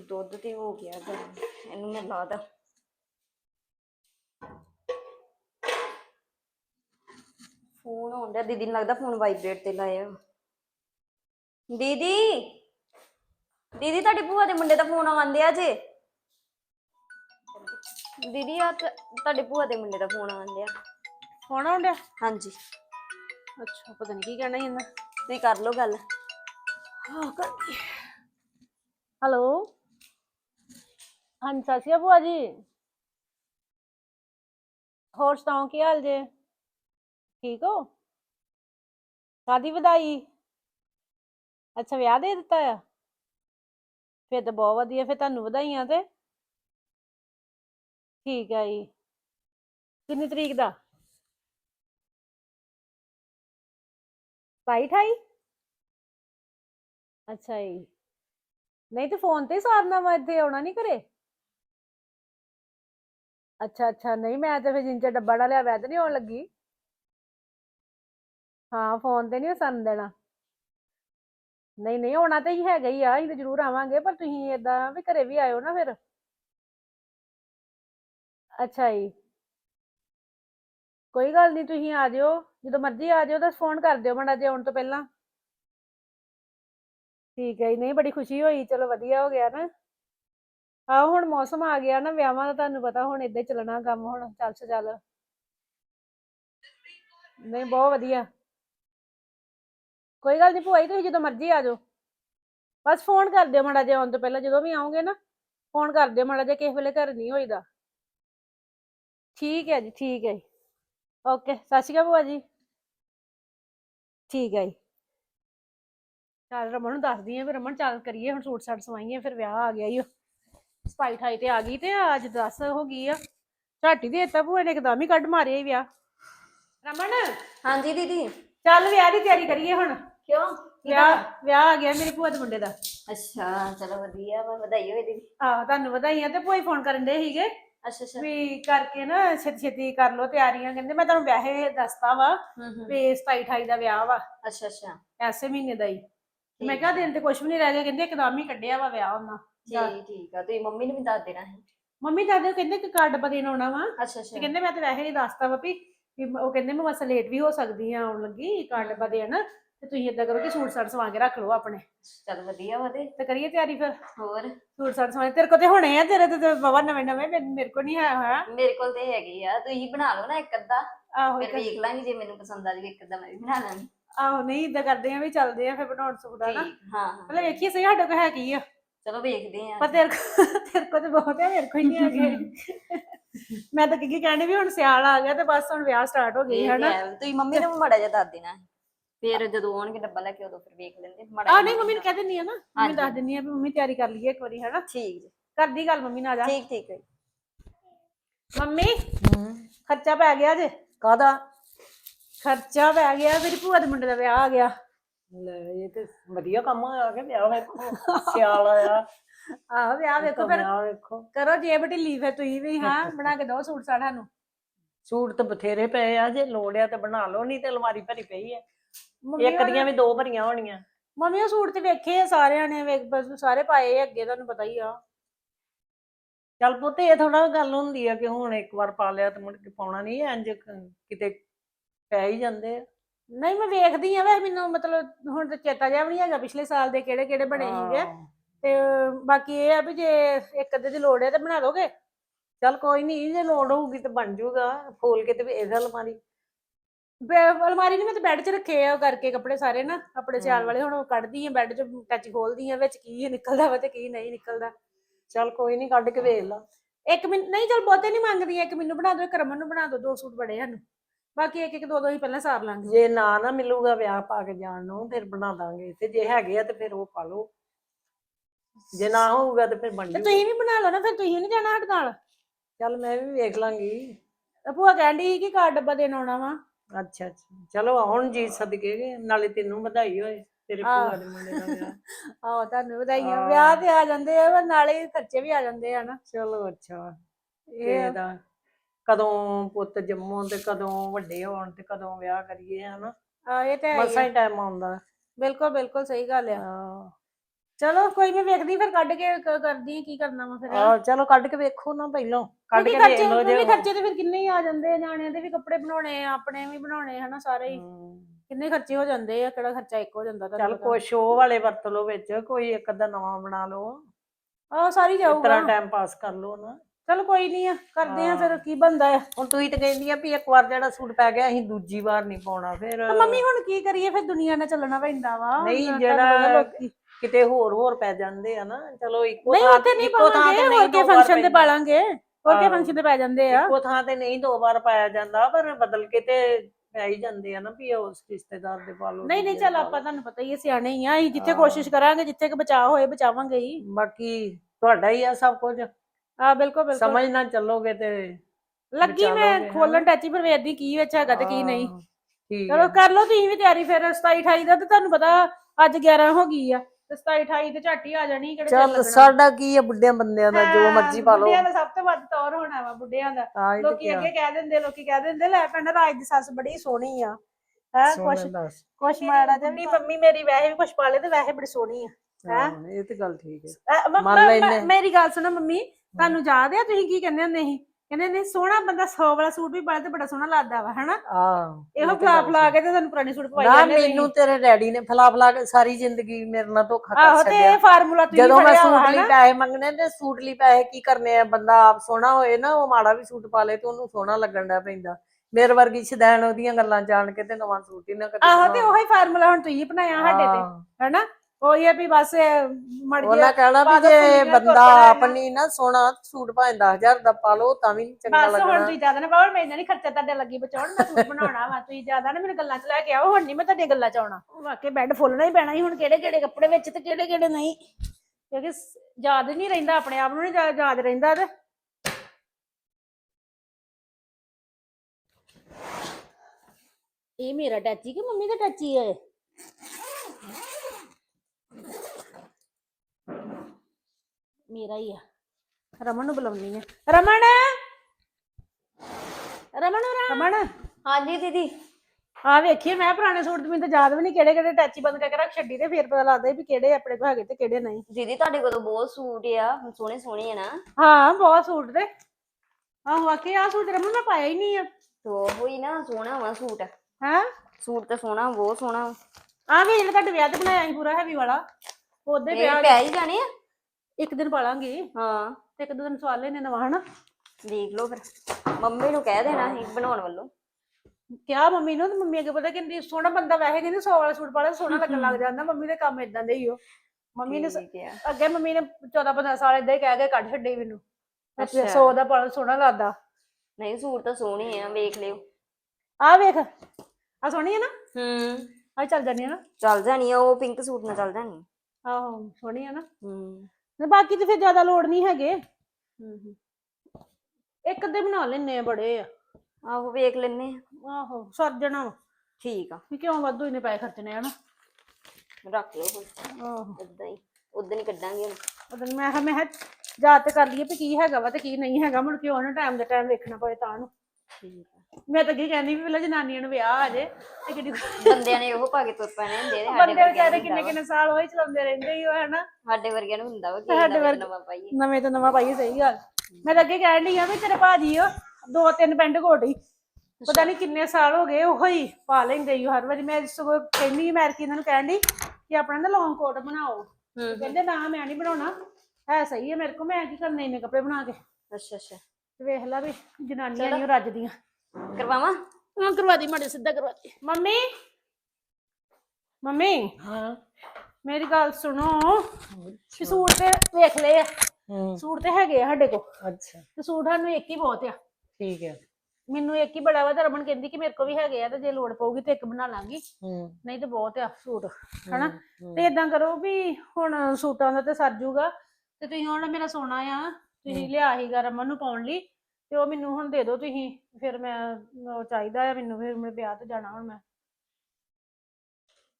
ਦੁੱਧ ਤੇ ਹੋ ਗਿਆ ਗਰਮ। ਇਹਨੂੰ ਮੈਂ ਲਾ ਦਾਂ। ਫੋਨ ਆਉਂਦਾ ਦੀਦੀ ਨੂੰ ਲੱਗਦਾ ਫੋਨ ਵਾਈਬ੍ਰੇਟ ਤੇ ਲਾਇਆ। ਦੀਦੀ! ਦੀਦੀ ਤੁਹਾਡੀ ਭੂਆ ਦੇ ਮੁੰਡੇ ਦਾ ਫੋਨ ਆਉਂਦਿਆ ਜੇ। ਦੀਦੀ ਆ ਤ- ਤੁਹਾਡੇ ਭੂਆ ਦੇ ਮੁੰਡੇ ਦਾ ਫੋਨ ਆਉਂਦਿਆ ਫੋਨ ਆਉਂਦਾ ਹਾਂਜੀ। ਅੱਛਾ ਪਤਾ ਨਹੀਂ ਕੀ ਕਹਿਣਾ ਸੀ ਇਹਨਾਂ। ਤੁਸੀਂ ਕਰ ਲਓ ਗੱਲ। ਹਾਂ ਕਰ ਹੈਲੋ? ਹਾਂਜੀ ਸਤਿ ਸ਼੍ਰੀ ਅਕਾਲ ਭੂਆ ਜੀ ਹੋਰ ਸੁਣਾਓ ਕੀ ਹਾਲ ਜੇ ਠੀਕ ਹੋ ਕਾਦੀ ਵਧਾਈ ਅੱਛਾ ਵਿਆਹ ਦੇ ਦਿੱਤਾ ਆ ਫਿਰ ਤਾਂ ਬਹੁਤ ਵਧੀਆ ਫਿਰ ਤੁਹਾਨੂੰ ਵਧਾਈਆਂ ਤੇ ਠੀਕ ਆ ਜੀ ਕਿੰਨੀ ਤਰੀਕ ਦਾ 27 28 ਅੱਛਾ ਜੀ ਨਹੀਂ ਤੇ ਫੋਨ ਤੇ ਹੀ ਸਾਰਨਾ ਵਾ ਇੱਥੇ ਆਉਣਾ ਨਹੀਂ ਘਰੇ ਅੱਛਾ ਅੱਛਾ, ਨਹੀਂ ਮੈਂ ਤੇ ਫਿਰ ਜਿੰਨ ਚ ਡੱਬਾ ਡਾਲਿਆ ਵੈਦ ਨਹੀਂ ਆਉਣ ਲੱਗੀ। ਹਾਂ ਫੋਨ ਤੇ ਨਹੀਂ ਸਾਨੂੰ ਦੇਣਾ। ਨਹੀਂ ਨਹੀਂ, ਆਉਣਾ ਤਾਂ ਹੀ ਹੈਗਾ ਹੀ ਆ, ਅਸੀਂ ਤੇ ਜ਼ਰੂਰ ਆਵਾਂਗੇ, ਪਰ ਤੁਸੀਂ ਏਦਾਂ ਵੀ ਘਰੇ ਵੀ ਆਇਓ ਨਾ ਫਿਰ। ਅੱਛਾ ਜੀ। ਕੋਈ ਗੱਲ ਨਹੀਂ ਤੁਸੀਂ ਆ ਜਿਓ, ਜਦੋਂ ਮਰਜ਼ੀ ਆ ਜਿਓ ਤਾਂ ਫੋਨ ਕਰ ਦਿਓ ਮਾੜਾ ਜੇ ਆਉਣ ਤੋਂ ਪਹਿਲਾਂ। ਠੀਕ ਹੈ ਜੀ, ਨਹੀਂ, ਬੜੀ ਖੁਸ਼ੀ ਹੋਈ, ਚਲੋ ਵਧੀਆ ਹੋ ਗਿਆ ਨਾ। ਆਹੋ, ਹੁਣ ਮੌਸਮ ਆ ਗਿਆ ਨਾ, ਵਿਆਹਾਂ ਦਾ ਤੁਹਾਨੂੰ ਪਤਾ, ਹੁਣ ਏਦਾਂ ਚੱਲਣਾ ਕੰਮ, ਹੁਣ ਚੱਲ ਸ ਚੱਲ। ਨਹੀਂ, ਬਹੁਤ ਵਧੀਆ। ਕੋਈ ਗੱਲ ਨਹੀਂ, ਭੂਆ ਜੀ, ਤੁਸੀਂ ਜਦੋਂ ਮਰਜ਼ੀ ਆ ਜਾਓ। ਬਸ ਫੋਨ ਕਰ ਦਿਓ ਮਾੜਾ ਜਿਹਾ, ਆਉਣ ਤੋਂ ਪਹਿਲਾਂ ਜਦੋਂ ਵੀ ਆਉਂਗੇ ਨਾ, ਫੋਨ ਕਰ ਦਿਓ ਮਾੜਾ ਜਿਹਾ, ਕਿਸੇ ਵੇਲੇ ਘਰ ਨਹੀਂ ਹੋਈਦਾ। ਠੀਕ ਹੈ ਜੀ, ਠੀਕ ਹੈ ਜੀ। ਓਕੇ, ਸਤਿ ਸ਼੍ਰੀ ਅਕਾਲ ਭੂਆ ਜੀ। ਠੀਕ ਹੈ ਜੀ। ਚੱਲ ਰਮਨ ਨੂੰ ਦੱਸਦੀ ਆ ਫਿਰ ਰਮਨ ਚੱਲ ਕਰੀਏ, ਹੁਣ ਸੂਟ ਸਾਟ ਸਵਾਈਏ, ਫਿਰ ਵਿਆਹ ਆ ਗਿਆ ਈ ਓ। ਸਫ਼ਾਈ ਠਾਈ ਤੇ ਆ ਗਈ ਤੇ ਅੱਜ 10 ਹੋ ਗਈ ਆ। ਝਾਟੀ ਦੇ ਦਿੱਤਾ ਭੂਆ ਨੇ ਇੱਕਦਮ ਹੀ ਕੱਢ ਮਾਰਿਆ ਈ ਵਿਆਹ। ਰਮਨ? ਹਾਂਜੀ ਦੀਦੀ। ਚੱਲ ਵਿਆਹ ਦੀ ਤਿਆਰੀ ਕਰੀਏ ਹੁਣ। ਕਿਉਂ? ਵਿਆਹ ਵਿਆਹ ਆ ਗਿਆ ਮੇਰੀ ਭੂਆ ਦੇ ਮੁੰਡੇ ਦਾ। ਅੱਛਾ ਚਲੋ ਵਧੀਆ ਵਾ ਵਧਾਈ ਹੋਵੇ ਦੀਦੀ ਆਹੋ ਤੁਹਾਨੂੰ ਵਧਾਈਆਂ ਤੇ ਭੂਆ ਹੀ ਫੋਨ ਕਰਨ ਦੇ ਸੀਗੇ ਅੱਛਾ ਅੱਛਾ। ਵੀ ਕਰਕੇ ਨਾ ਛੇਤੀ ਛੇਤੀ ਕਰ ਲਓ ਤਿਆਰੀਆਂ। ਕਹਿੰਦੇ ਮੈਂ ਤੁਹਾਨੂੰ ਵੈਸੇ ਦੱਸਤਾ ਵਾ ਹੂੰ ਹੂੰ। ਵੀ 27 28 ਦਾ ਵਿਆਹ ਵਾ। ਅੱਛਾ ਅੱਛਾ। ਐਸੇ ਮਹੀਨੇ ਦਾ ਹੀ। ਮੈਂ ਕਿਹਾ ਦਿਨ ਤੇ ਕੁਝ ਵੀ ਨਹੀਂ ਰਹਿ ਗਿਆ। ਕਹਿੰਦੇ ਇੱਕਦਮ ਹੀ ਕੱਢਿਆ ਵਾ ਵਿਆਹ ਉਹਨਾਂ। ਠੀਕ ਠੀਕ ਆ ਤੁਸੀਂ ਮੰਮੀ ਨੂੰ ਵੀ ਦੱਸ ਦੇਣਾ ਹੈ ਮੰਮੀ ਦਾਦੇ ਕਹਿੰਦੇ ਕਿ ਕਾਰਡ ਬਦੇਨ ਆਉਣਾ ਵਾ। ਅੱਛਾ ਤੇ ਅੱਛਾ ਕਹਿੰਦੇ ਮੈਂ ਤੇ ਵੈਸੇ ਹੀ ਦੱਸਤਾ ਵਾ ਵੀ ਵੀ ਮ- ਉਹ ਕਹਿੰਦੇ ਮੈਂ ਬਸ ਲੇਟ ਵੀ ਹੋ ਸਕਦੀ ਆ ਆਉਣ ਲੱਗੀ ਕਾਰਡ ਬਦੇਨ ਤੇ ਤੁਸੀਂ ਏਦਾਂ ਕਰੋ ਕਿ ਸੂਟ ਸਾਟ ਸਵਾ ਕੇ ਰੱਖ ਲਓ ਆਪਣੇ। ਚਲ ਵਧੀਆ ਵਾ ਤੇ। ਤੇ ਕਰੀਏ ਤਿਆਰੀ ਫਿਰ? ਹੋਰ? ਸੂਟ ਸਾਟ ਸਵਾ ਤੇਰੇ ਕੋਲ ਤੇ ਹੋਣੇ ਆ ਤੇਰੇ ਤੇ ਬਾਬਾ ਨਵੇਂ ਨਵੇਂ ਮੇਰੇ ਮੇਰੇ ਕੋਲ ਨਹੀਂ ਹੈ ਹੋਇਆ ਮੇਰੇ ਕੋਲ ਤੇ ਹੈਗੀ ਆ ਤੁਸੀਂ ਬਣਾ ਲਓ ਨਾ ਇੱਕ ਅੱਧਾ। ਆਹੋ ਫਿਰ ਵੇਖ ਲਾਂਗੇ ਜੇ ਮੈਨੂੰ ਪਸੰਦ ਆ ਜਾਵੇ ਇੱਕ ਅੱਧਾ ਮੈਂ ਵੀ ਬਣਾ ਲਾਂਗੀ। ਆਹੋ ਨਹੀਂ ਇਦਾਂ ਕਰਦੇ ਆ ਵੀ ਚੱਲਦੇ ਆ ਫਿਰ ਬਣਾਉਣ ਸੂਟ ਆ ਨਾ? ਠੀਕ ਹਾਂ ਹਾਂ। ਪਹਿਲਾਂ ਵੇਖੀਏ ਸਹੀ ਸਾਡੇ ਕੋਲ ਹੈ ਕੀ ਆ? ਚਲੋ ਵੇਖਦੇ ਆ ਪਰ ਤੇਰੇ ਕੋਲ ਤੇਰੇ ਕੋਲ ਤੇ ਬਹੁਤ ਹੈ ਮੇਰੇ ਹੀ ਨਹੀਂ ਹੈਗੇ ਮੈਂ ਤਾਂ ਕੀ ਕਹਿਣੀ ਵੀ ਹੁਣ ਸਿਆਲ ਆ ਗਿਆ ਤੇ ਬਸ ਹੁਣ ਵਿਆਹ ਸਟਾਰਟ ਹੋ ਗਈ ਹੈ ਨਾ ਹੈ। ਤੁਸੀਂ ਮੰਮੀ ਨੂੰ ਮਾੜਾ ਜਿਹਾ ਦੱਸ ਦੇਣਾ ਫਿਰ ਜਦੋਂ ਆਉਣਗੇ ਡੱਬਾ ਲੈ ਕੇ ਉਦੋਂ ਫਿਰ ਵੇਖ ਲੈਂਦੇ ਮਾੜਾ ਆ ਨਹੀਂ ਮੰਮੀ ਨੂੰ ਕਹਿ ਦਿੰਨੀ ਆ ਨਾ ਹਾਂਜੀ। ਦੱਸ ਦਿੰਨੀ ਆ ਵੀ ਮੰਮੀ ਤਿਆਰੀ ਕਰ ਲਈਏ ਇੱਕ ਵਾਰੀ ਹੈਨਾ? ਠੀਕ ਜੀ। ਕਰਦੀ ਗੱਲ ਮੰਮੀ ਨਾਲ ਆ ਜਾ। ਠੀਕ ਠੀਕ ਹੈ ਮੰਮੀ ਖਰਚਾ ਪੈ ਗਿਆ ਜੇ? ਕਾਦਾ ਖਰਚਾ ਪੈ ਗਿਆ ਮੇਰੀ ਭੂਆ ਦੇ ਮੁੰਡੇ ਦਾ ਵਿਆਹ ਆ ਗਿਆ। ਲੈ ਇਹ ਤੇ ਵਧੀਆ ਕੰਮ ਆ ਕੇ ਵਿਆਹ ਵੇਖੋ ਸਿਆਲ ਆਇਆ। ਆਹੋ ਵਿਆਹ ਵੇਖੋ ਫਿਰ। ਵਿਆਹ ਵੇਖੋ। ਕਰੋ ਜੇਬ ਢਿੱਲੀ ਫਿਰ ਤੁਸੀਂ ਵੀ ਹਾਂ ਬਣਾ ਕੇ ਦਿਓ ਸੂਟ ਸਾੜਾ ਨੂੰ। ਸੂਟ ਤਾਂ ਬਥੇਰੇ ਪਏ ਆ ਜੇ ਲੋੜਿਆ ਤੇ ਬਣਾ ਲਓ ਨਹੀਂ ਤੇ ਅਲਮਾਰੀ ਭਰੀ ਪਈ ਹੈ ਇੱਕ ਦੀਆਂ ਵੀ ਦੋ ਭਰੀਆਂ ਹੋਣੀਆਂ। ਮੰਮੀ ਉਹ ਸੂਟ ਤੇ ਵੇਖੇ ਆ ਸਾਰਿਆਂ ਨੇ ਵੇਖ ਬਸ ਸਾਰੇ ਪਾਏ ਆ ਅੱਗੇ ਤੁਹਾਨੂੰ ਪਤਾ ਹੀ ਆ। ਚੱਲ ਪੁੱਤ ਇਹ ਥੋੜਾ ਗੱਲ ਹੁੰਦੀ ਆ ਕਿ ਹੁਣ ਇੱਕ ਵਾਰ ਪਾ ਲਿਆ ਤੇ ਮੁੜ ਕੇ ਪਾਉਣਾ ਨਹੀਂ ਇੰਜ ਕ- ਕਿਤੇ ਪੈ ਹੀ ਜਾਂਦੇ ਆ। ਨਹੀਂ ਮੈਂ ਵੇਖਦੀ ਆ ਵੈਸੇ ਮੈਨੂੰ ਮਤਲਬ ਹੁਣ ਤੇ ਚੇਤਾ ਜਿਹਾ ਵੀ ਨਹੀਂ ਹੈਗਾ ਪਿਛਲੇ ਸਾਲ ਦੇ ਕਿਹੜੇ ਕਿਹੜੇ ਬਣੇ ਸੀਗੇ। ਤੇ ਬਾਕੀ ਇਹ ਆ ਵੀ ਜੇ ਇੱਕ ਅੱਧੇ ਦੀ ਲੋੜ ਹੈ ਤੇ ਬਣਾ ਦੋਗੇ। ਚੱਲ ਕੋਈ ਨਹੀਂ ਜੇ ਲੋੜ ਹੋਊਗੀ ਤੇ ਬਣ ਜਾਊਗਾ ਫੋਲ ਕੇ ਤੇ ਇਹਦਾ ਅਲਮਾਰੀ। ਬੈ- ਅਲਮਾਰੀ ਨਹੀਂ ਮੈਂ ਤੇ ਬੈੱਡ 'ਚ ਰੱਖੇ ਆ ਉਹ ਕਰਕੇ ਕੱਪੜੇ ਸਾਰੇ ਨਾ। ਕੱਪੜੇ ਸਿਆਲ। ਵਾਲੇ ਹੁਣ ਉਹ ਕੱਢਦੀ ਆ ਬੈੱਡ 'ਚ ਟੱਚ ਖੋਲਦੀ ਆ ਵਿੱਚ ਕੀ ਨਿਕਲਦਾ ਵਾ ਤੇ ਕੀ ਨਹੀਂ ਨਿਕਲਦਾ। ਚੱਲ ਕੋਈ ਨਹੀਂ ਕੱਢ ਕੇ ਵੇਖ ਲਾ। ਇੱਕ ਮਿੰਟ ਨਹੀਂ ਚਲ ਬਹੁਤੇ ਨਹੀਂ ਮੰਗਦੀ। ਇੱਕ ਮੈਨੂੰ ਬਣਾ ਦਿਓ ਇੱਕ ਰਮਨ ਨੂੰ ਬਣਾ ਦਿਓ ਦੋ ਸੂਟ ਬੜੇ ਹਨ। ਬਾਕੀ ਇੱਕ ਇੱਕ ਦੋ ਦੋ ਹੀ ਪਹਿਲਾਂ ਸਾਰ ਲਾਂਗੇ। ਜੇ ਨਾ ਨਾ ਮਿਲੂਗਾ ਵਿਆਹ ਪਾ ਕੇ ਜਾਣ ਨੂੰ ਫਿਰ ਬਣਾ ਦਾਂਗੇ। ਤੇ ਜੇ ਹੈਗੇ ਆ ਤੇ ਫਿਰ ਉਹ ਪਾ ਲਓ। ਜੇ ਨਾ ਹੋਊਗਾ ਤੇ ਫਿਰ ਬਣ ਤੇ ਤੁਸੀਂ ਵੀ ਬਣਾ ਲਓ ਨਾ ਫਿਰ ਤੁਸੀਂ ਨਹੀਂ ਜਾਣਾ ਸਾਡੇ ਨਾਲ ਚੱਲ ਮੈਂ ਵੀ ਵੇਖ ਲਾਂਗੀ। ਤੇ ਭੂਆ ਕਹਿੰਦੀ ਕਿ ਕਾਰ ਡੱਬਾ ਦੇਣ ਆਉਣਾ ਵਾ। ਅੱਛਾ ਅੱਛਾ। ਚਲੋ ਆਉਣ ਜੀ ਸਦਕੇ ਗਏ, ਨਾਲੇ ਤੈਨੂੰ ਵਧਾਈ ਹੋਏ ਤੇਰੇ। ਭੂਆ ਦੇ ਮੁੰਡੇ ਦਾ ਵਿਆਹ। ਆਹੋ ਤੁਹਾਨੂੰ ਵਧਾਈਆਂ। ਵਿਆਹ ਤੇ ਆ ਜਾਂਦੇ ਆ ਪਰ ਨਾਲੇ ਖਰਚੇ ਵੀ ਆ ਜਾਂਦੇ ਆ ਨਾ। ਚਲੋ ਅੱਛਾ। ਇਹ ਇਹਦਾ ਕਦੋਂ ਪੁੱਤ ਜੰਮੋਂ ਤੇ ਕਦੋਂ ਵੱਡੇ ਹੋਣ ਤੇ ਕਦੋਂ ਵਿਆਹ ਕਰੀਏ ਹਨਾ? ਆ ਇਹ ਤੇ ਮਸਾਂ। ਹੀ ਟਾਈਮ ਆਉਂਦਾ। ਬਿਲਕੁਲ ਬਿਲਕੁਲ ਸਹੀ ਗੱਲ ਆ। ਹਾਂ। ਚਲੋ ਕੋਈ ਮੈਂ ਵੇਖਦੀ ਫਿਰ ਕੱਢ ਕੇ ਕ- ਕਰਦੀ ਕੀ ਕਰਨਾ ਵਾ ਫਿਰ ਆਹ, ਚਲੋ ਕੱਢ ਕੇ ਵੇਖੋ ਨਾ ਪਹਿਲਾਂ। ਕੱਢ ਕਿਉਂਕਿ ਕੇ ਖਰਚੇ ਲਓ ਜੇ ਖਰਚੇ ਤੇ ਫਿਰ ਕਿੰਨੇ ਹੀ ਆ ਜਾਂਦੇ ਆ ਨਿਆਣਿਆਂ ਦੇ ਵੀ ਕੱਪੜੇ ਬਣਾਉਣੇ ਆ ਆਪਣੇ ਵੀ ਬਣਾਉਣੇ ਹਨਾ ਸਾਰੇ ਹੀ। ਹਮ, ਕਿੰਨੇ ਖਰਚੇ ਹੋ ਜਾਂਦੇ ਆ ਕਿਹੜਾ ਖਰਚਾ ਇੱਕ ਹੋ ਜਾਂਦਾ ਚੱਲ ਕੋਈ ਸ਼ੋਅ ਵਾਲੇ ਵਰਤ ਲਓ ਵਿੱਚ ਕੋਈ ਇੱਕ ਅੱਧਾ ਨਵਾਂ ਬਣਾ ਲਓ। ਆ ਸਾਰੀ ਇਸ ਜਾਊਗਾ। ਤਰ੍ਹਾਂ ਟਾਈਮ ਪਾਸ ਕਰ ਲਓ ਨਾ। ਚਲ ਕੋਈ ਨਹੀਂ ਆ ਕਰਦੇ ਆ ਫਿਰ ਹਾਂ। ਕੀ ਬੰਦਾ ਆ ਹੁਣ ਤੁਸੀਂ ਤਾਂ ਕਹਿੰਦੀ ਆ ਵੀ ਇੱਕ ਵਾਰ ਜਿਹੜਾ ਸੂਟ ਪੈ ਗਿਆ ਅਸੀਂ ਦੂਜੀ ਵਾਰ ਨਹੀਂ ਪਾਉਣਾ ਫਿਰ ਤਾਂ ਮੰਮੀ ਹੁਣ ਕੀ ਕਰੀਏ ਫਿਰ ਦੁਨੀਆ ਨਾਲ ਚੱਲਣਾ ਪੈਂਦਾ ਵਾ ਨਹੀਂ, ਜਿਹੜਾ ਕਿਤੇ ਹੋਰ ਹੋਰ ਪੈ ਜਾਂਦੇ ਆ ਨਾ ਚਲੋ ਇੱਕੋ ਨਹੀਂ ਥਾਂ ਉੱਥੇ ਨਹੀਂ ਥਾਂ ਪਾਵਾਂਗੇ ਤੇ ਹੋਰ ਨਹੀਂ ਕੇ ਫੰਕਸ਼ਨ ਤੇ ਪੈਂਦਾ। ਪਾ ਲਾਂਗੇ ਹੋਰ ਕੇ ਹਾਂ। ਫੰਕਸ਼ਨ ਤੇ ਪੈ ਜਾਂਦੇ ਆ ਇੱਕੋ ਥਾਂ ਤੇ ਨਹੀਂ ਦੋ ਵਾਰ ਪਾਇਆ ਜਾਂਦਾ ਪਰ ਬਦਲ ਕੇ ਤੇ ਪੈ ਹੀ ਜਾਂਦੇ ਆ ਨਾ ਵੀ ਉਸ ਰਿਸ਼ਤੇਦਾਰ ਦੇ ਪਾ ਲਓ ਨਹੀਂ ਨਹੀਂ ਚੱਲ ਆਪਾਂ ਤੁਹਾਨੂੰ ਪਤਾ ਹੀ ਹੈ ਸਿਆਣੇ ਹੀ ਆ ਅਸੀਂ ਜਿੱਥੇ ਹਾਂ। ਕੋਸ਼ਿਸ਼ ਕਰਾਂਗੇ ਜਿੱਥੇ ਕਿ ਬਚਾਅ ਹੋਏ ਬਚਾਵਾਂਗੇ ਹੀ। ਬਾਕੀ ਤੁਹਾਡਾ ਹੀ ਆ ਸਭ ਕੁਝ ਆ ਬਿਲਕੁਲ ਬਿਲਕੁਲ। ਸਮਝ ਨਾਲ ਚੱਲੋਗੇ ਤੇ ਲੱਗੀ ਮੈਂ ਖੋਲਣ? ਟੱਚੀ ਫਿਰ ਵੇਖਦੀ ਕੀ ਵਿੱਚ ਹੈਗਾ ਤੇ ਕੀ ਨਹੀਂ। ਹਾਂ, ਠੀਕ ਚਲੋ ਹੈ। ਕਰ ਲਓ ਤੁਸੀਂ ਵੀ ਤਿਆਰੀ ਫਿਰ 27 28 ਦਾ ਤੇ ਤੁਹਾਨੂੰ ਪਤਾ ਅੱਜ 11 ਹੋ ਗਈ ਆ। ਤੇ 27 28 ਤੇ ਝੱਟ ਹੀ ਆ ਜਾਣੀ ਕਿਹੜੇ ਦਿਨ ਚੱਲ ਲੱਗਣਾ। ਸਾਡਾ ਕੀ ਆ ਬੁੱਢਿਆਂ ਬੰਦਿਆਂ ਦਾ ਜੋ ਹਾਂ, ਮਰਜ਼ੀ ਪਾ ਲਓ। ਬੁੱਢਿਆਂ ਦਾ ਸਭ ਤੋਂ ਵੱਧ ਤੌਰ ਹੋਣਾ ਵਾ ਬੁੱਢਿਆਂ ਦਾ। ਹਾਂ ਇਹ ਲੋਕੀ ਅੱਗੇ ਕਹਿ ਦਿੰਦੇ ਲੋਕੀ ਕਹਿ ਦਿੰਦੇ ਲੈ ਭੈਣ ਰਾਜ ਦੀ ਸੱਸ ਬੜੀ ਸੋਹਣੀ ਆ। ਹੈ ਕੁਛ ਕੁਛ ਮਾੜਾ ਜਿਹਾ ਵੀ ਮੰਮੀ ਮੇਰੀ ਵੈਸੇ ਵੀ ਕੁਛ ਪਾ ਲੇ ਤੇ ਵੈਸੇ ਬੜੀ ਸੋਹਣੀ ਆ। ਹਾਂ? ਇਹ ਤੇ ਗੱਲ ਠੀਕ ਹੈ। ਅ, ਮੰਨ ਮ- ਲੈਨੇ। ਮ- ਮੇਰੀ ਗੱਲ ਸੁਣੋ ਮੰਮੀ ਤੁਹਾਨੂੰ ਯਾਦ ਆ ਤੁਸੀਂ ਕੀ ਕਹਿੰਦੇ ਹੁੰਦੇ ਸੀ ਕਹਿੰਦੇ ਨਹੀਂ ਸੋਹਣਾ ਬੰਦਾ 100 ਵਾਲਾ ਸੂਟ ਵੀ ਪਾਏ ਤੇ ਬੜਾ ਸੋਹਣਾ ਲੱਗਦਾ ਵਾ ਹਨਾ ਆ ਇਹੋ ਫਲਾ ਫਲਾ ਕੇ ਤੇ ਤੁਹਾਨੂੰ ਪੁਰਾਣੇ ਸੂਟ ਪਵਾਈ ਨਾ ਜਾਂਦੇ ਤੁਸੀਂ। ਮੈਨੂੰ ਤੇਰੇ ਡੈਡੀ ਨੇ ਫਲਾ ਫਲਾ ਕੇ ਸਾਰੀ ਜ਼ਿੰਦਗੀ ਮੇਰੇ ਨਾਲ ਧੋਖਾ ਆਹੋ ਕਰ ਤੇ ਛੱਡਿਆ ਇਹ ਫਾਰਮੂਲਾ ਤੁਸੀਂ ਜਦੋਂ ਮੈਂ ਫੜਿਆ ਵਾ, ਸੂਟ ਲਈ ਹਨਾ? ਪੈਸੇ ਮੰਗਣੇ ਤੇ ਸੂਟ ਲਈ ਪੈਸੇ ਕੀ ਕਰਨੇ ਆ ਬੰਦਾ ਆਪ ਸੋਹਣਾ ਹੋਏ ਨਾ ਉਹ ਮਾੜਾ ਵੀ ਸੂਟ ਪਾ ਲੇ ਤੇ ਉਹਨੂੰ ਸੋਹਣਾ ਲੱਗਣ ਦਾ ਪੈਂਦਾ ਮੇਰੇ ਵਰਗੀ ਸ਼ਦੈਣ ਉਹਦੀਆਂ ਗੱਲਾਂ ਜਾਣ ਕੇ ਤੇ ਨਵਾਂ ਸੂਟ ਹੀ ਨਾ ਕਦੇ ਆਹੋ ਤੇ। ਉਹੀ ਫਾਰਮੂਲਾ ਹੁਣ ਤੁਸੀਂ ਬਣਾਇਆ ਸਾਡੇ ਤੇ ਹਾਂ। ਹਨਾ ਉਹੀ ਆ ਵੀ ਬਸ ਮੜ ਉਹਨਾਂ ਗਿਆ ਕਹਿਣਾ ਵੀ ਜੇ ਬੰਦਾ ਕੁੜਤੀਆਂ ਆਪ ਨਹੀਂ ਨਾ। ਸੋਹਣਾ ਸੂਟ ਭਾਵੇਂ 10000 ਦਾ ਪਾ ਲਓ ਤਾਂ ਵੀ ਨੀ ਚੰਗਾ ਬਸ ਹੁਣ ਲੱਗਣਾ। ਤੁਸੀਂ ਜ਼ਿਆਦਾ ਨਾ ਪਾਓ ਮੈਂ ਨਹੀਂ ਖਰਚਾ ਤੁਹਾਡੇ ਲੱਗੀ ਬਚਾਉਣ ਮੈਂ ਸੂਟ ਬਣਾਉਣਾ ਵਾ। ਤੁਸੀਂ ਜ਼ਿਆਦਾ ਨਾ ਮੈਨੂੰ ਗੱਲਾਂ ਚ ਲੈ ਕੇ ਆਓ ਹੁਣ ਨਹੀਂ ਮੈਂ ਤੁਹਾਡੀਆਂ ਗੱਲਾਂ ਚ ਆਉਣਾ। ਵਾਕਈ ਬੈੱਡ ਫੁੱਲਣਾ ਹੀ ਪੈਣਾ ਹੀ ਹੁਣ ਕਿਹੜੇ ਕਿਹੜੇ ਕੱਪੜੇ ਵਿੱਚ ਤੇ ਕਿਹੜੇ ਕਿਹੜੇ ਨਹੀਂ। ਕਿਉਂਕਿ ਸ- ਯਾਦ ਨਹੀਂ ਰਹਿੰਦਾ ਆਪਣੇ ਆਪ ਨੂੰ ਨਹੀਂ ਯਾਦ ਰਹਿੰਦਾ ਤੇ। ਇਹ ਮੇਰਾ ਟੈਚੀ ਕਿ ਮੰਮੀ ਦਾ ਟੈਚੀ ਹੈ ਮੇਰਾ ਹੀ ਆ। ਰਮਨ ਨੂੰ ਬੁਲਾਉਣੀ ਆ। ਰਮਨ! ਰਮਨ ਰਮਨ! ਹਾਂਜੀ ਦੀਦੀ। ਆ ਵੇਖੀਏ ਮੈਂ ਪੁਰਾਣੇ ਸੂਟ ਤੇ ਮੈਨੂੰ ਤਾਂ ਯਾਦ ਵੀ ਨਹੀਂ ਕਿਹੜੇ ਕਿਹੜੇ ਟੈਚੀ ਬੰਦ ਕਰਕੇ ਰੱਖ ਛੱਡੀ ਤੇ ਫਿਰ ਪਤਾ ਲੱਗਦਾ ਵੀ ਕਿਹੜੇ ਆਪਣੇ ਕੋਲ ਹੈਗੇ ਤੇ ਕਿਹੜੇ ਨਹੀਂ। ਦੀਦੀ ਤੁਹਾਡੇ ਕੋਲ ਤਾਂ ਬਹੁਤ ਸੂਟ ਆ। ਸੋਹਣੇ ਸੋਹਣੇ ਆ ਨਾ। ਹਾਂ ਬਹੁਤ ਸੂਟ ਤੇ ਆਹੋ ਆਕੇ ਆ ਸੂਟ ਰਮਨ ਮੈਂ ਪਾਇਆ ਹੀ ਨਹੀਂ ਆ। ਤੋ ਹੋਈ ਨਾ ਸੋਹਣਾ ਵਾ ਸੂਟ। ਹੈ? ਸੂਟ ਤਾਂ ਸੋਹਣਾ ਬਹੁਤ ਸੋਹਣਾ। ਆ ਵੀ ਜਿਹੜਾ ਤੁਹਾਡੇ ਵਿਆਹ ਤੇ ਬਣਾਇਆ ਸੀ ਪੂਰਾ ਹੈਵੀ ਵਾਲਾ। ਉਹਦੇ ਵਿਆਹ ਪੈ ਹੀ ਜਾਣੇ ਆ? ਇੱਕ ਦਿਨ ਪਾ ਲਾਂਗੇ ਹਾਂ। ਤੇ ਇੱਕ ਦੋ ਦਿਨ ਸਵਾਲ ਲੈਣੇ ਨਵਾਂ ਹਨਾ ਦੇਖ ਲਓ ਫਿਰ। ਮੰਮੀ ਨੂੰ ਕਹਿ ਦੇਣਾ ਸੀ ਬਣਾਉਣ ਵੱਲੋਂ। ਕਿਹਾ ਮੰਮੀ ਨੂੰ ਤੇ ਮੰਮੀ ਅੱਗੇ ਪਤਾ ਕਹਿੰਦੀ ਸੋਹਣਾ ਬੰਦਾ ਵੈਸੇ ਕਹਿੰਦੀ 100 ਵਾਲਾ ਸੂਟ ਪਾ ਲੈ ਸੋਹਣਾ ਲੱਗਣ ਲੱਗ ਜਾਂਦਾ ਮੰਮੀ ਦੇ ਕੰਮ ਇਦਾਂ ਦੇ ਹੀ ਹੋ ਮੰਮੀ ਨੇ ਸ- ਠੀਕ ਆ। ਅੱਗੇ ਮੰਮੀ ਨੇ 14 15 ਸਾਲ ਇਦਾਂ ਹੀ ਕਹਿ ਕੇ ਕੱਢ ਛੱਡੇ ਮੈਨੂੰ। ਅੱਛਾ। 100 ਦਾ ਪਾ ਸੋਹਣਾ ਲੱਗਦਾ। ਨਹੀਂ ਸੂਟ ਤਾਂ ਸੋਹਣੇ ਆ ਵੇਖ ਲਿਓ। ਆ ਵੇਖ ਆ ਸੋਹਣੀ ਹੈ ਨਾ? ਹੂੰ ਆ ਚੱਲ ਜਾਣੀ ਹੈ ਨਾ? ਚੱਲ ਜਾਣੀ ਆ ਉਹ ਪਿੰਕ ਸੂਟ ਨਾਲ ਚੱਲ ਜਾਣੀ। ਆ। ਆਹੋ ਸੋਹਣੀ ਹੈ ਨਾ? ਹੂੰ ਤੇ ਬਾਕੀ ਤੇ ਫਿਰ ਜ਼ਿਆਦਾ ਲੋੜ ਨਹੀਂ ਹੈਗੇ। ਹੂੰ ਹੂੰ। ਇੱਕ ਅੱਧੇ ਬਣਾ ਲੈਣੇ ਆ ਬੜੇ ਆ। ਆਹੋ ਵੇਖ ਲੈਨੇ ਆ। ਆਹੋ ਸਰ ਜਣਾ। ਠੀਕ ਆ। ਵੀ ਕਿਉਂ ਵਾਧੂ ਇਹਨੇ ਪੈਸੇ ਖਰਚਣੇ ਆ ਨਾ ਰੱਖ ਲਓ ਆਹੋ। ਉਦਾਂ ਹੀ। ਉਦਾਂ ਹੀ ਕੱਢਾਂਗੇ ਹੁਣ। ਉਦੋਂ ਮੈਂ ਕਿਹਾ ਮੈਂ ਕਿਹਾ ਯਾਦ ਤੇ ਕਰ ਲਈਏ ਵੀ ਕੀ ਹੈਗਾ ਵਾ ਤੇ ਕੀ ਨਹੀਂ ਹੈਗਾ। ਮੁੜ ਕੇ ਉਹਨੇ ਟਾਈਮ ਦੇ ਟਾਈਮ ਵੇਖਣਾ ਪਏ ਤਾਂ ਨੂੰ। ਠੀਕ ਆ। ਮੈਂ ਤਾਂ ਅੱਗੇ ਕਹਿੰਦੀ ਵੀ ਪਹਿਲਾਂ ਜਨਾਨੀਆਂ ਨੂੰ ਵਿਆਹ ਆ ਜੇ ਤੇ ਕਿੱਡੀ ਬੰਦਿਆਂ ਨੇ ਉਹ ਪਾ ਕੇ ਤੁਰ ਪੈਣੇ ਹੁੰਦੇ ਨੇ ਸਾਡੇ ਬੰਦੇ ਵਰਗਿਆਂ ਵਿਚਾਰੇ ਨੂੰ ਕਿੰਨੇ। ਕਿੰਨੇ ਸਾਲ ਉਹੀ ਚਲਾਉਂਦੇ ਰਹਿੰਦੇ ਹੀ ਉਹ ਹਨਾ? ਸਾਡੇ ਵਰਗਿਆਂ ਨੂੰ ਹੁੰਦਾ ਵਾ ਕਿ ਸਾਡੇ ਨਵਾਂ ਵਰਗ- ਨਵਾਂ ਪਾਈਏ। ਨਵੇਂ ਤੋਂ ਨਵਾਂ ਪਾਈਏ ਸਹੀ ਗੱਲ। ਮੈਂ ਤਾਂ ਅੱਗੇ ਕਹਿਣ ਡਈ ਆ ਵੀ ਤੇਰੇ ਭਾਜੀ ਉਹ ਦੋ ਤਿੰਨ ਪੈਂਟ ਕੋਟ ਹੀ। ਪਤਾ ਨਹੀਂ ਕਿੰਨੇ ਸਾਲ ਹੋ ਗਏ ਉਹ ਹੀ ਪਾ ਲੈਂਦੇ ਹੀ ਹਰ ਵਾਰੀ। ਮੈਂ ਸਗੋਂ ਕਹਿੰਦੀ ਮੈਂ ਕਿ ਇਹਨਾਂ ਨੂੰ ਕਹਿਣ ਡਈ ਕਿ ਆਪਣਾ ਨਾ ਲੌਂਗ ਕੋਟ ਬਣਾਓ। ਕਹਿੰਦੇ ਨਾ ਮੈਂ ਨਹੀਂ ਬਣਾਉਣਾ। ਹੈ ਸਹੀ ਹੈ ਮੇਰੇ ਕੋ ਮੈਂ ਕੀ ਕਰਨੇ ਇੰਨੇ ਕੱਪੜੇ ਬਣਾ ਕੇ? ਅੱਛਾ ਅੱਛਾ। ਵੇਖ ਲੈ ਵੀ ਜਨਾਨੀਆਂ ਨਹੀਂ ਰੱਜਦੀਆਂ। ਕਰਵਾਵਾਂ? ਹਾਂ ਕਰਵਾ ਦੀ ਮਾੜੇ ਸਿੱਧਾ ਕਰਵਾ ਦੀ। ਮੰਮੀ ਮੰਮੀ ਹਾਂ। ਮੇਰੀ ਗੱਲ ਸੁਣੋ। ਕਿ ਸੂਟ ਤੇ ਵੇਖ ਲਏ ਆ। ਸੂਟ ਤੇ ਹੈਗੇ ਆ ਸਾਡੇ ਕੋਲ। ਅੱਛਾ। ਤੇ ਸੂਟ ਸਾਨੂੰ ਇੱਕ ਹੀ ਬਹੁਤ ਆ। ਠੀਕ ਹੈ ਮੈਨੂੰ ਇੱਕ ਹੀ ਬੜਾ ਵਾ ਤੇ ਰਮਨ ਕਹਿੰਦੀ ਕਿ ਮੇਰੇ ਕੋਲ ਵੀ ਹੈਗੇ ਆ ਤੇ ਜੇ ਲੋੜ ਪਊਗੀ ਤੇ ਇੱਕ ਬਣਾ ਲਾਂਗੀ। ਹੂੰ। ਨਹੀਂ ਤੇ ਬਹੁਤ ਆ ਸੂਟ ਹਨਾ। ਤੇ ਇਦਾਂ ਕਰੋ ਵੀ ਹੁਣ ਸੂਟਾਂ ਦਾ ਤੇ ਸਰ ਜੂਗਾ। ਤੇ ਤੁਸੀਂ ਹੁਣ ਮੇਰਾ ਸੋਨਾ ਆ। ਤੁਸੀਂ ਲਿਆ ਸੀਗਾ ਰਮਨ ਨੂੰ ਪਾਉਣ ਲਈ ਤੇ ਉਹ ਮੈਨੂੰ ਹੁਣ ਦੇ ਦਿਓ ਤੁਸੀਂ ਫਿਰ ਮੈਂ ਉਹ ਚਾਹੀਦਾ ਆ ਮੈਨੂੰ ਫਿਰ ਮੇਰੇ ਵਿਆਹ ਤੇ ਜਾਣਾ ਹੁਣ ਮੈਂ।